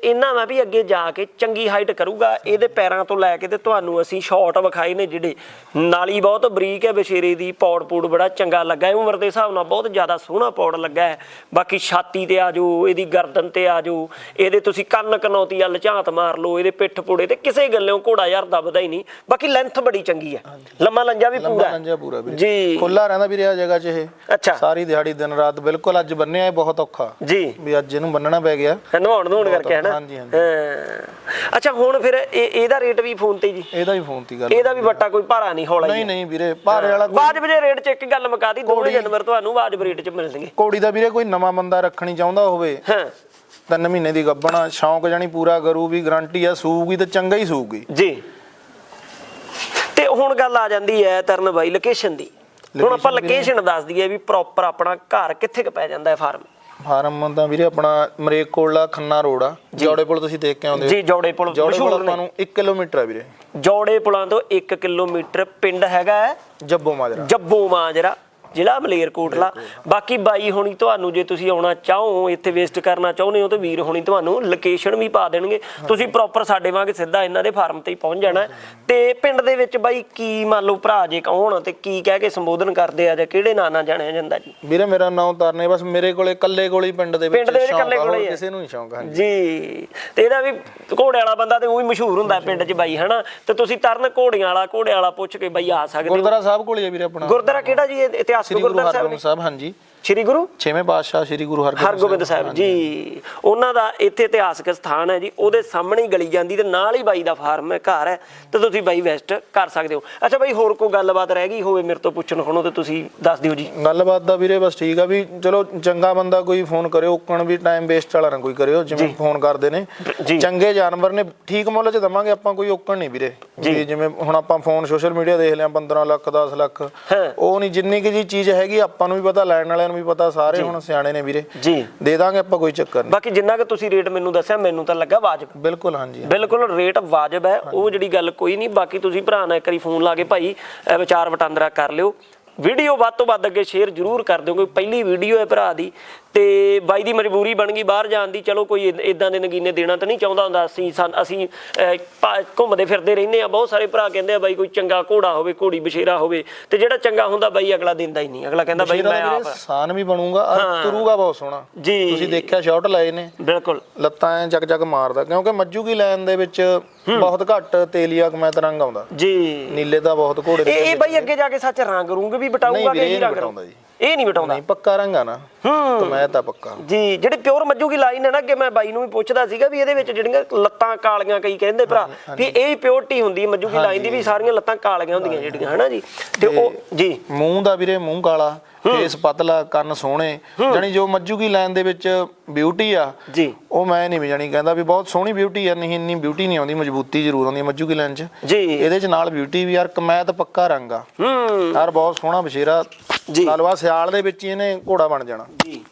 ਇਹਨਾਂ ਮੈਂ ਵੀ ਅੱਗੇ ਜਾ ਕੇ ਚੰਗੀ ਹਾਈਟ ਕਰੂਗਾ ਇਹਦੇ ਪੈਰਾਂ ਤੋਂ ਲੈ ਕੇ ਤੇ ਤੁਹਾਨੂੰ ਅਸੀਂ ਸ਼ਾਟ ਵਿਖਾਏ ਨੇ ਜਿਹੜੇ ਨਾਲੀ ਬਹੁਤ ਬਰੀਕ ਹੈ ਬਸ਼ੇਰੇ ਦੀ ਪੌੜ ਪੂੜ ਬੜਾ ਚੰਗਾ ਲੱਗਾ ਹੈ ਉਮਰ ਦੇ ਹਿਸਾਬ ਨਾਲ ਬਹੁਤ ਜ਼ਿਆਦਾ ਸੋਹਣਾ ਪੌੜ ਲੱਗਾ ਹੈ। ਬਾਕੀ ਛਾਤੀ ਤੇ ਆ ਜਾਓ ਇਹਦੀ ਗਰਦਨ ਤੇ ਆ ਜਾਓ ਇਹਦੇ ਤੁਸੀਂ ਕੰਨ ਕਨੌਤੀ ਵੱਲ ਝਾਤ ਮਾਰ ਲਓ ਇਹਦੇ ਪਿੱਠ ਪੁੜੇ ਤੇ ਕਿਸੇ ਗੱਲੋਂ ਘੋੜਾ ਯਾਰ ਦੱਬਦਾ ਹੀ ਨਹੀਂ। ਬਾਕੀ ਲੈਂਥ ਬੜੀ ਚੰਗੀ ਹੈ। ਲੰਮਾ ਲੰਜਾ ਵੀ ਪੂਰਾ ਲੰਜਾ ਪੂਰਾ ਵੀਰੇ। ਜੀ। ਖੁੱਲਾ ਰਹਿੰਦਾ ਵੀਰੇ ਆ ਜਗ੍ਹਾ 'ਚ ਇਹ। ਅੱਛਾ। ਸਾਰੀ ਦਿਹਾੜੀ ਦਿਨ ਰਾਤ ਬਿਲਕੁਲ ਅੱਜ ਬੰਨਿਆ ਇਹ ਬਹੁਤ ਔਖਾ ਜੀ। ਵੀ ਅੱਜ ਇਹਨੂੰ ਬੰਨਣਾ ਪੈ ਗਿਆ। ਨਵਾਉਣ ਨਵਾਉਣ ਕਰਕੇ ਹੈ ਨਾ ਹਾਂਜੀ, ਹਾਂਜੀ। ਹਾਂ। ਅੱਛਾ ਹੁਣ ਫਿਰ ਇਹ ਇਹਦਾ ਰੇਟ ਵੀ ਫੋਨ ਤੇ ਜੀ? ਇਹਦਾ ਵੀ ਫੋਨ ਤੀ ਗੱਲ ਇਹਦਾ ਵੀ ਵੱਟਾ ਕੋਈ ਭਾਰਾ ਨਹੀਂ ਹੌਲਾ ਨਹੀਂ ਨਹੀਂ ਵੀਰੇ ਭਾਰੇ ਵਾਲਾ ਬਾਜਬ ਜੇ ਰੇਟ 'ਚ ਇੱਕ ਗੱਲ ਮੁਕਾ ਦੀ ਦੋਵੇਂ ਜਾਨਵਰ ਤੁਹਾਨੂੰ ਬਾਜਬ ਰੇਟ 'ਚ ਮਿਲਣਗੇ ਘੋੜੀ ਦਾ ਵੀਰੇ ਕੋਈ ਨਵਾਂ ਬੰਦਾ ਰੱਖਣੀ ਚਾਹੁੰਦਾ ਹੋਵੇ ਹਾਂ। ਤਿੰਨ ਮਹੀਨੇ ਦੀ ਗੱਬਣਾ ਸ਼ੌਂਕ ਜਾਨੀ ਪੂਰਾ ਕਰੂ ਵੀ ਗਾਰੰਟੀ ਆ ਸੂਗੀ ਤੇ ਚੰਗਾ ਹੀ ਸੂਗੀ ਜੀ। ਤੇ ਹੁਣ ਗੱਲ ਆ ਜਾਂਦੀ ਹੈ ਤਰਨ ਬਾਈ ਲੋਕੇਸ਼ਨ ਦੀ। ਹੁਣ ਆਪਾਂ ਲੋਕੇਸ਼ਨ ਦੱਸ ਦਈਏ ਵੀ ਪ੍ਰੋਪਰ ਆਪਣਾ ਘਰ ਕਿੱਥੇ ਕੁ ਪੈ ਜਾਂਦਾ ਹੈ ਫਾਰਮ ਫਾਰਮ ਤਾਂ ਵੀਰੇ ਆਪਣਾ ਮਰੇਕ ਕੋਲਾ ਖੰਨਾ ਰੋਡ ਆ। ਜੌੜੇ ਪੁਲ ਤੁਸੀਂ ਦੇਖ ਕੇ ਆਉਂਦੇ ਹੋ। ਜੀ ਜੋੜੇ ਪੁਲ ਜੌੜੇ ਪੁਲ ਆਪਾਂ ਨੇ। ਨੂੰ 1 ਕਿਲੋਮੀਟਰ ਆ ਵੀਰੇ। ਜੋੜੇ ਪੁਲਾਂ ਤੋਂ 1 ਕਿਲੋਮੀਟਰ ਪਿੰਡ ਹੈਗਾ ਜੱਬੋ ਮਾਜਰਾ। ਜੱਬੋ ਮਾਜਰਾ। ਜ਼ਿਲ੍ਹਾ ਮਲੇਰਕੋਟਲਾ। ਬਾਕੀ ਬਾਈ ਹੋਣੀ ਤੁਹਾਨੂੰ ਜੇ ਤੁਸੀਂ ਆਉਣਾ ਚਾਹੋ ਇੱਥੇ ਵੇਸਟ ਕਰਨਾ ਚਾਹੁੰਦੇ ਹੋ ਤੇ ਵੀਰ ਹੋਣੀ ਤੁਹਾਨੂੰ ਲੋਕੇਸ਼ਨ ਵੀ ਪਾ ਦੇਣਗੇ। ਤੁਸੀਂ ਪ੍ਰੋਪਰ ਸਾਡੇ ਵਾਂਗ ਸਿੱਧਾ ਇਹਨਾਂ ਦੇ ਫਾਰਮ ਤੇ ਹੀ ਪਹੁੰਚ ਜਾਣਾ। ਤੇ ਪਿੰਡ ਦੇ ਵਿੱਚ ਬਾਈ ਕੀ ਮੰਨ ਲਓ ਭਰਾ ਜੇ ਕਹੋਣ ਤੇ ਕੀ ਕਹਿ ਕੇ ਸੰਬੋਧਨ ਕਰਦੇ ਆ ਜਾਂ ਕਿਹੜੇ ਨਾਂ ਨਾਲ ਜਾਣਿਆ ਜਾਂਦਾ ਜੀ? ਵੀਰੇ ਮੇਰਾ ਨਾਮ ਤਰਨੇ ਬਸ ਮੇਰੇ ਕੋਲੇ ਕੱਲੇ ਕੋਲੇ ਪਿੰਡ ਦੇ ਵਿੱਚ ਸ਼ੌਂਕ ਆ, ਹੋਰ। ਕਿਸੇ ਨੂੰ ਨਹੀਂ ਸ਼ੌਂਕ ਹਾਂਜੀ। ਜੀ ਤੇ ਇਹਦਾ ਵੀ ਘੋੜੇ ਵਾਲਾ ਬੰਦਾ ਤੇ ਉਹ ਵੀ ਮਸ਼ਹੂਰ ਹੁੰਦਾ ਪਿੰਡ 'ਚ ਬਾਈ ਹਨਾ? ਤੇ ਤੁਸੀਂ ਤਰਨ ਘੋੜੀਆਂ ਵਾਲਾ ਘੋੜੇ ਵਾਲਾ ਪੁੱਛ ਕੇ ਬਾਈ ਆ ਸਕਦੇ ਹੋ। ਗੁਰਦੁਆਰਾ ਸਾਹਿਬ ਕੋਲੇ ਆ ਵੀਰੇ ਆਪਣਾ। ਗੁਰਦੁਆਰਾ ਕਿਹੜਾ ਜੀ? ਇਹ ਇਤਿਹਾਸਕ ਸ੍ਰੀ ਗੁਰੂ ਗੁਰਦੁਆਰਾ ਹਰਗੋਬਿੰਦ ਸਾਹਿਬ ਹਾਂਜੀ। ਸ੍ਰੀ ਗੁਰੂ? ਛੇਵੇਂ ਪਾਤਸ਼ਾਹ ਸ੍ਰੀ ਗੁਰੂ ਹਰਗੋਬਿੰਦ ਸਾਹਿਬ। ਜੀ। ਉਹਨਾਂ ਦਾ ਇੱਥੇ ਇਤਿਹਾਸਕ ਸਥਾਨ ਹੈ ਜੀ। ਉਹਦੇ ਸਾਹਮਣੇ ਹੀ ਗਲੀ ਜਾਂਦੀ ਤੇ ਨਾਲ ਹੀ ਬਾਈ ਦਾ ਫਾਰਮ ਹੈ ਘਰ ਹੈ। ਤੇ ਤੁਸੀਂ ਬਾਈ ਵੈਸਟ ਕਰ ਸਕਦੇ ਹੋ। ਅੱਛਾ ਬਾਈ ਹੋਰ ਕੋਈ ਗੱਲਬਾਤ ਰਹਿ ਗਈ ਹੋਵੇ ਮੇਰੇ ਤੋਂ ਪੁੱਛਣ ਖਣੋ ਤੇ ਤੁਸੀਂ ਦੱਸ ਦਿਓ ਜੀ। ਗੱਲਬਾਤ ਦਾ ਵੀਰੇ ਬਸ ਠੀਕ ਆ ਵੀ ਚਲੋ ਚੰਗਾ ਬੰਦਾ ਕੋਈ ਫੋਨ ਕਰਿਓ ਉੱਕਣ ਵੀ ਟਾਈਮ ਵੇਸਟ ਵਾਲਾ ਨਾ ਕੋਈ ਕਰਿਓ ਜਿਵੇਂ ਫੋਨ ਕਰਦੇ ਨੇ। ਜੀ। ਚੰਗੇ ਜਾਨਵਰ ਨੇ ਠੀਕ ਮੁੱਲ 'ਚ ਦਵਾਂਗੇ ਆਪਾਂ ਕੋਈ ਉੱਕਣ ਨਹੀਂ ਵੀਰੇ। ਵੀ ਜਿਵੇਂ ਹੁਣ ਆਪਾਂ ਫੋਨ ਸੋਸ਼ਲ ਮੀਡੀਆ ਦੇਖ ਲਿਆ 15 ਲੱਖ 10 ਲੱਖ। ਉਹ ਨਹੀਂ ਜਿੰਨੀ ਕਿ ਜੀ ਚੀਜ਼ ਹੈਗੀ ਆਪਾਂ ਨੂੰ ਵੀ ਪਤਾ ਲੈਣ ਵਾਲਿਆਂ ਨੂੰ ਵੀ ਪਤਾ ਸਾਰੇ ਹੁਣ ਸਿਆਣੇ ਨੇ ਵੀਰੇ। ਜੀ। ਦੇ ਦਾਂਗੇ ਆਪਾਂ ਕੋਈ ਚੱਕਰ ਨਹੀਂ। ਬਾਕੀ ਜਿੰਨਾ ਕਿ ਤੁਸੀਂ ਰੇਟ ਮੈਨੂੰ ਦੱਸਿਆ ਮੈਨੂੰ ਤਾਂ ਲੱਗਾ ਵਾਜਬ। ਬਿਲਕੁਲ ਹਾਂਜੀ ਬਿਲਕੁਲ ਰੇਟ ਵਾਜਬ ਹੈ। ਉਹ ਜਿਹੜੀ ਗੱਲ ਕੋਈ ਨਹੀਂ ਬਾਕੀ ਤੁਸੀਂ ਭਰਾ ਨਾਲ ਇੱਕ ਵਾਰੀ ਫੋਨ ਲਾ ਕੇ ਭਾਈ ਵਿਚਾਰ ਵਟਾਂਦਰਾ ਕਰ ਲਿਓ। ਵੀਡੀਓ ਵੱਧ ਤੋਂ ਵੱਧ ਅੱਗੇ ਸ਼ੇਅਰ ਜ਼ਰੂਰ ਕਰ ਦਿਓ ਕਿਉਂਕਿ ਪਹਿਲੀ ਵੀਡੀਓ ਹੈ ਭਰਾ ਦੀ। ਤੇ ਬਾਈ ਦੀ ਮਜਬੂਰੀ ਬਣ ਗਈ ਬਾਹਰ ਜਾਣ ਦੀ। ਚਲੋ ਕੋਈ ਇਦਾਂ ਦੇ ਨਗੀਨੇ ਦੇਣਾ ਤਾਂ ਨਹੀਂ ਚਾਹੁੰਦਾ ਹੁੰਦਾ। ਅਸੀਂ ਅਸੀਂ ਘੁੰਮਦੇ ਫਿਰਦੇ ਰਹਿੰਦੇ ਆ ਬਹੁਤ ਸਾਰੇ ਭਰਾ ਕਹਿੰਦੇ ਆ ਬਾਈ ਕੋਈ ਚੰਗਾ ਘੋੜਾ ਹੋਵੇ ਘੋੜੀ ਬਸ਼ੇਰਾ ਹੋਵੇ ਤੇ ਜਿਹੜਾ ਚੰਗਾ ਹੁੰਦਾ ਬਾਈ ਅਗਲਾ ਦਿੰਦਾ ਹੀ ਨਹੀਂ। ਅਗਲਾ ਕਹਿੰਦਾ ਬਾਈ ਮੈਂ ਆਪ ਸਾਨ ਵੀ ਬਣੂਗਾ ਔਰ ਤੁਰੂਗਾ ਬਹੁਤ ਸੋਹਣਾ। ਜੀ। ਤੁਸੀਂ ਦੇਖਿਆ ਸ਼ਾਟ ਲਏ ਨੇ? ਬਿਲਕੁਲ। ਲੱਤਾਂ ਐ ਜਗ ਜਗ ਮਾਰਦਾ ਕਿਉਂਕਿ ਮੱਜੂ ਕੀ ਲੈਣ ਦੇ ਵਿੱਚ ਬਹੁਤ ਘੱਟ ਤੇਲੀਆ ਕਮੈਤ ਰੰਗ ਆਉਂਦਾ। ਜੀ। ਨੀਲੇ ਦਾ ਬਹੁਤ ਘੋੜੇ ਇਹ ਬਾਈ ਅੱਗੇ ਜਾ ਕੇ ਸੱਚ ਰੰਗ ਰੂੰਗ ਵੀ ਬਟਾਊਗਾ ਕਿ ਹੀ ਰੰਗ? ਬਟਾਉਂਦਾ ਜੀ। ਇਹ ਨਹੀਂ ਬਟਾਉਂਦਾ ਨਹੀਂ ਪੱਕਾ ਰੰਗ ਆ ਨਾ। ਹੂੰ। ਕਮੈਤ ਆ ਪੱਕਾ। ਜੀ ਜਿਹੜੇ ਪਿਓਰ ਮੱਜੂ ਕੀ ਲਾਈਨ ਹੈ ਨਾ ਕਿ ਮੈਂ ਬਾਈ ਨੂੰ ਵੀ ਪੁੱਛਦਾ ਸੀਗਾ ਵੀ ਇਹਦੇ ਵਿੱਚ ਜਿਹੜੀਆਂ ਲੱਤਾਂ ਕਾਲੀਆਂ ਕਈ ਕਹਿੰਦੇ ਭਰਾ ਵੀ ਇਹ ਹੀ ਪਿਓਰਟੀ ਹੁੰਦੀ ਹੈ ਮੱਜੂ ਕੀ ਲਾਈਨ ਦੀ ਵੀ ਸਾਰੀਆਂ ਲੱਤਾਂ ਕਾਲੀਆਂ ਹੁੰਦੀਆਂ ਜਿਹੜੀਆਂ ਹਨਾ ਜੀ? ਤੇ ਉਹ ਜੀ। ਮੂੰਹ ਦਾ ਵੀਰੇ ਮੂੰਹ ਕਾਲਾ ਫੇਸ ਪਤਲਾ ਕੰਨ ਸੋਹਣੇ। ਜਾਨੀ ਜੋ ਮੱਜੂ ਕੀ ਲਾਈਨ ਦੇ ਵਿੱਚ ਬਿਊਟੀ ਆ ਜੀ। ਉਹ ਮੈਂ ਨਹੀਂ ਵੀ ਜਾਨੀ ਕਹਿੰਦਾ ਵੀ ਬਹੁਤ ਸੋਹਣੀ ਬਿਊਟੀ ਆ ਨਹੀਂ ਇੰਨੀ ਬਿਊਟੀ ਨਹੀਂ ਆਉਂਦੀ ਮਜ਼ਬੂਤੀ ਜ਼ਰੂਰ ਆਉਂਦੀ ਮੱਜੂ ਕੀ ਲਾਈਨ 'ਚ। ਜੀ। ਇਹਦੇ 'ਚ ਨਾਲ ਬਿਊਟੀ ਵੀ ਯਾਰ ਕਮੈਤ ਪੱਕਾ ਰੰਗ ਆ। ਹੂੰ। ਯਾਰ ਬਹੁਤ ਸੋਹਣਾ ਬਸ਼ੇਰਾ ਜੀ। ਲਾਲਵਾ ਸਿਆਲ ਦੇ ਵਿੱਚ ਹੀ ਇਹਨੇ ਘੋੜਾ ਬਣ ਜਾਣਾ ਜੀ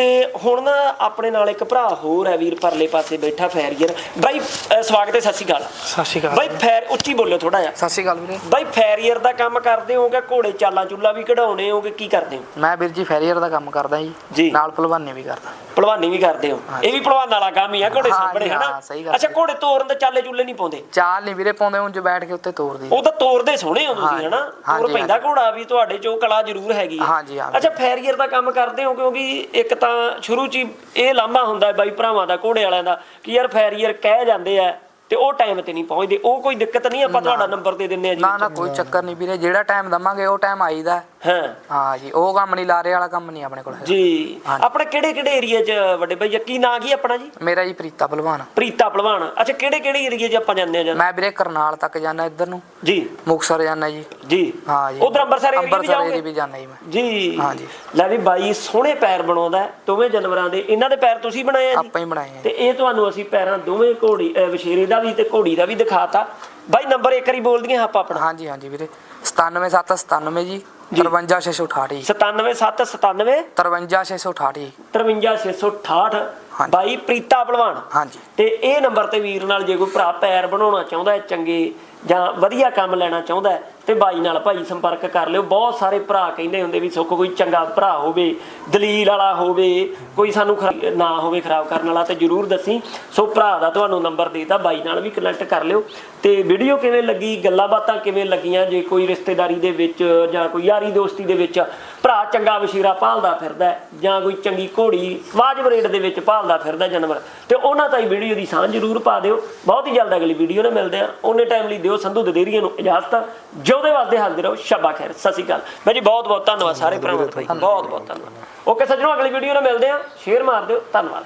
ਤੇ ਹੁਣ ਨਾ ਆਪਣੇ ਨਾਲ ਇੱਕ ਭਰਾ ਹੋਰ ਹੈ ਵੀਰ ਪਰਲੇ ਪਾਸੇ ਬੈਠਾ ਫੈਰੀਅਰ। ਬਾਈ ਸਵਾਗਤ ਹੈ ਸਤਿ ਸ਼੍ਰੀ ਅਕਾਲ। ਸਤਿ ਸ਼੍ਰੀ ਅਕਾਲ। ਬਾਈ ਫੈਰ ਉੱਚੀ ਬੋਲਿਓ ਥੋੜਾ ਜਿਹਾ। ਸਤਿ ਸ਼੍ਰੀ ਅਕਾਲ ਵੀਰੇ। ਬਾਈ ਫੈਰੀਅਰ ਦਾ ਕੰਮ ਕਰਦੇ ਹੋਗੇ ਘੋੜੇ ਚਾਲਾਂ ਚੁੱਲਾ ਵੀ ਕਢਾਉਣੇ ਹੋਗੇ ਕੀ ਕਰਦੇ ਹੋ? ਮੈਂ ਵੀਰ ਜੀ ਫੈਰੀਅਰ ਦਾ ਕੰਮ ਕਰਦਾ ਜੀ। ਜੀ। ਨਾਲ ਭਲਵਾਨੀ ਵੀ ਕਰਦਾ। ਭਲਵਾਨੀ ਵੀ ਕਰਦੇ ਹੋ। ਇਹ ਵੀ ਭਲਵਾਨ ਵਾਲਾ ਕੰਮ ਹੀ ਆ ਘੋੜੇ ਸਾਹਮਣੇ ਹਾਂ, ਸਹੀ ਗੱਲ ਅੱਛਾ ਘੋੜੇ ਤੋਰਨ ਤੇ ਚਾਲੇ ਚੁੱਲੇ ਨਹੀਂ ਪਾਉਂਦੇ? ਚਾਲ ਨਹੀਂ ਵੀਰੇ ਪਾਉਂਦੇ ਉਂਝ ਬੈਠ ਕੇ ਉੱਤੇ ਤੋਰਦੀ ਉਹ ਤਾਂ ਤੋਰਦੇ ਸੋਹਣੇ ਹੋ ਤੁਸੀਂ ਹਾਂ, ਹਨਾ? ਤੋਰ ਪੈਂਦਾ ਘੋੜਾ ਵੀ ਤੁਹਾਡੇ ਚ ਕਲਾ ਜ਼ਰੂਰ ਹੈਗੀ ਆ। ਹਾਂ ਜੀ, ਹਾਂ। ਅੱਛਾ ਫੈਰੀਅਰ ਦਾ ਕੰਮ ਕਰਦੇ ਹੋ ਕਿਉਂਕਿ ਇੱਕ ਤਾਂ ਸ਼ੁਰੂ ਚ ਇਹ ਲਾਂਭਾ ਹੁੰਦਾ ਹੈ ਬਾਈ ਭਰਾਵਾਂ ਦਾ ਘੋੜੇ ਵਾਲਿਆਂ ਦਾ ਕਿ ਯਾਰ ਫੈਰੀਅਰ ਕਹਿ ਜਾਂਦੇ ਆ ਤੇ ਉਹ ਟਾਈਮ ਤੇ ਨਹੀਂ ਪਹੁੰਚਦੇ। ਉਹ ਕੋਈ ਦਿੱਕਤ ਨਹੀਂ ਆਪਾਂ ਤੁਹਾਡਾ ਨੰਬਰ ਦੇ ਦਿੰਨੇ ਆ ਜੀ। ਨਾ ਨਾ ਕੋਈ ਚੱਕਰ ਨਹੀਂ ਵੀਰੇ ਜਿਹੜਾ ਟਾਈਮ ਦਵਾਂਗੇ ਉਹ ਟਾਈਮ ਆਈਦਾ। ਹਾਂ। ਹਾਂ ਜੀ ਉਹ ਕੰਮ ਨਹੀਂ ਲਾਰੇ ਵਾਲਾ ਕੰਮ ਨਹੀਂ ਆਪਣੇ ਕੋਲ ਹੈਗਾ। ਜੀ। ਆਪਣੇ ਕਿਹੜੇ ਕਿਹੜੇ ਏਰੀਆ 'ਚ ਵੱਡੇ ਬਾਈ ਕੀ ਨਾਂ ਕੀ ਆਪਣਾ ਜੀ? ਮੇਰਾ ਜੀ ਪ੍ਰੀਤਾ ਭਲਵਾਨ ਪ੍ਰੀਤਾ ਭਲਵਾਨ ਅੱਛਾ ਕਿਹੜੇ ਕਿਹੜੇ ਏਰੀਆ 'ਚ ਆਪਾਂ ਜਾਂਦੇ ਆ ਜਾਂ? ਮੈਂ ਵੀਰੇ ਕਰਨਾਲ ਤੱਕ ਜਾਣਾ ਇੱਧਰ ਨੂੰ। ਜੀ। ਮੁਕਸਰ ਜਾਣਾ ਜੀ। ਜੀ। ਹਾਂ ਜੀ। ਉਧਰ ਅੰਮ੍ਰਿਤਸਰ ਏਰੀਆ ਵੀ ਅੰਮ੍ਰਿਤਸਰ ਜਾਓਗੇ? ਵੀ ਜਾਣਾ ਜੀ ਮੈਂ। ਜੀ। ਹਾਂ ਜੀ। ਲੈ ਵੀ ਬਾਈ ਸੋਹਣੇ ਪੈਰ ਬਣਾਉਂਦਾ ਹੈ, ਦੋਵੇਂ ਜਾਨਵਰਾਂ ਦੇ। ਇਹਨਾਂ ਦੇ ਪੈਰ ਤੁਸੀਂ ਬਣਾਏ ਆ ਜੀ? ਆਪਾਂ ਹੀ ਬਣਾਏ ਆ ਤੇ ਇਹ ਤੁਹਾਨੂੰ ਅਸੀਂ ਪੈਰਾਂ ਦੋਵੇਂ ਘੋੜੀ ਅਹ ਵਛੇਰੇ ਦਾ ਵੀ ਤੇ ਘੋੜੀ ਦਾ ਵੀ ਦਿਖਾਤਾ। ਬਾਈ ਨੰਬਰ ਇੱਕ ਵਾਰੀ ਬੋਲ ਦਈਏ ਆਪਾਂ ਆਪਣਾ। ਹਾਂ ਜੀ ਹਾਂ ਜੀ ਵੀਰੇ। 97797 ਜੀ 53668 ਜੀ। 97797 53668 ਜੀ। 53668 ਹਾਂਜੀ। ਬਾਈ ਪ੍ਰੀਤਾ ਭਲਵਾਨ। ਹਾਂ ਜੀ ਤੇ ਇਹ ਨੰਬਰ ਤੇ ਵੀਰ ਨਾਲ ਜੇ ਕੋਈ ਭਰਾ ਪੈਰ ਬਣਾਉਣਾ ਚਾਹੁੰਦਾ ਹੈ ਚੰਗੇ ਜਾਂ ਵਧੀਆ ਕੰਮ ਲੈਣਾ ਚਾਹੁੰਦਾ ਹੈ ਤੇ ਬਾਈ ਨਾਲ ਭਾਈ ਸੰਪਰਕ ਕਰ ਲਿਓ। ਬਹੁਤ ਸਾਰੇ ਭਰਾ ਕਹਿੰਦੇ ਹੁੰਦੇ ਵੀ ਸੁੱਖ ਕੋਈ ਚੰਗਾ ਭਰਾ ਹੋਵੇ, ਦਲੀਲ ਵਾਲਾ ਹੋਵੇ, ਕੋਈ ਸਾਨੂੰ ਖਰਾ- ਨਾ ਹੋਵੇ ਖਰਾਬ ਕਰਨ ਵਾਲਾ ਤੇ ਜਰੂਰ ਦੱਸੀ। ਸੋ ਭਰਾ ਦਾ ਤੁਹਾਨੂੰ ਨੰਬਰ ਦੇਤਾ, ਬਾਈ ਨਾਲ ਵੀ ਕਨੈਕਟ ਕਰ ਲਿਓ। ਤੇ ਵੀਡੀਓ ਕਿਵੇਂ ਲੱਗੀ, ਗੱਲਾਂ ਬਾਤਾਂ ਕਿਵੇਂ ਲੱਗੀਆਂ? ਜੇ ਕੋਈ ਰਿਸ਼ਤੇਦਾਰੀ ਦੇ ਵਿੱਚ ਜਾਂ ਕੋਈ ਯਾਰੀ ਦੋਸਤੀ ਦੇ ਵਿੱਚ ਭਰਾ ਚੰਗਾ ਵਸ਼ੀਰਾ ਭਾਲਦਾ ਫਿਰਦਾ ਜਾਂ ਕੋਈ ਚੰਗੀ ਘੋੜੀ ਵਾਜਬ ਰੇਟ ਦੇ ਵਿੱਚ ਭਾਲਦਾ ਫਿਰਦਾ ਜਾਨਵਰ, ਤੇ ਉਹਨਾਂ ਤਾਈ ਵੀਡੀਓ ਦੀ ਸਾਂਝ ਜ਼ਰੂਰ ਪਾ ਦਿਓ। ਬਹੁਤ ਹੀ ਜਲਦ ਅਗਲੀ ਵੀਡੀਓ ਨਾਲ ਮਿਲਦੇ ਆ ਉਹਨੇ ਟਾਈਮ ਲਈ ਦਿਓ ਸੰਧੂ ਦਦੇਰੀਆਂ ਨੂੰ ਇਜਾਜ਼ਤ। ਜਿਉਦੇ ਵਾਸਤੇ ਹਾਜ਼ਰ ਰਹੋ ਸ਼ਬਾ ਖੈਰ ਸਤਿ ਸ਼੍ਰੀ ਅਕਾਲ। ਮੈਂ ਜੀ ਬਹੁਤ ਬਹੁਤ ਧੰਨਵਾਦ ਸਾਰੇ ਭਰਾਵਾਂ ਦਾ ਭਾਈ। ਬਹੁਤ ਬਹੁਤ ਧੰਨਵਾਦ। ਓਕੇ ਸੱਜਣੋ ਅਗਲੀ ਵੀਡੀਓ ਨਾਲ ਮਿਲਦੇ ਆ ਸ਼ੇਅਰ ਮਾਰ ਦਿਓ। ਧੰਨਵਾਦ।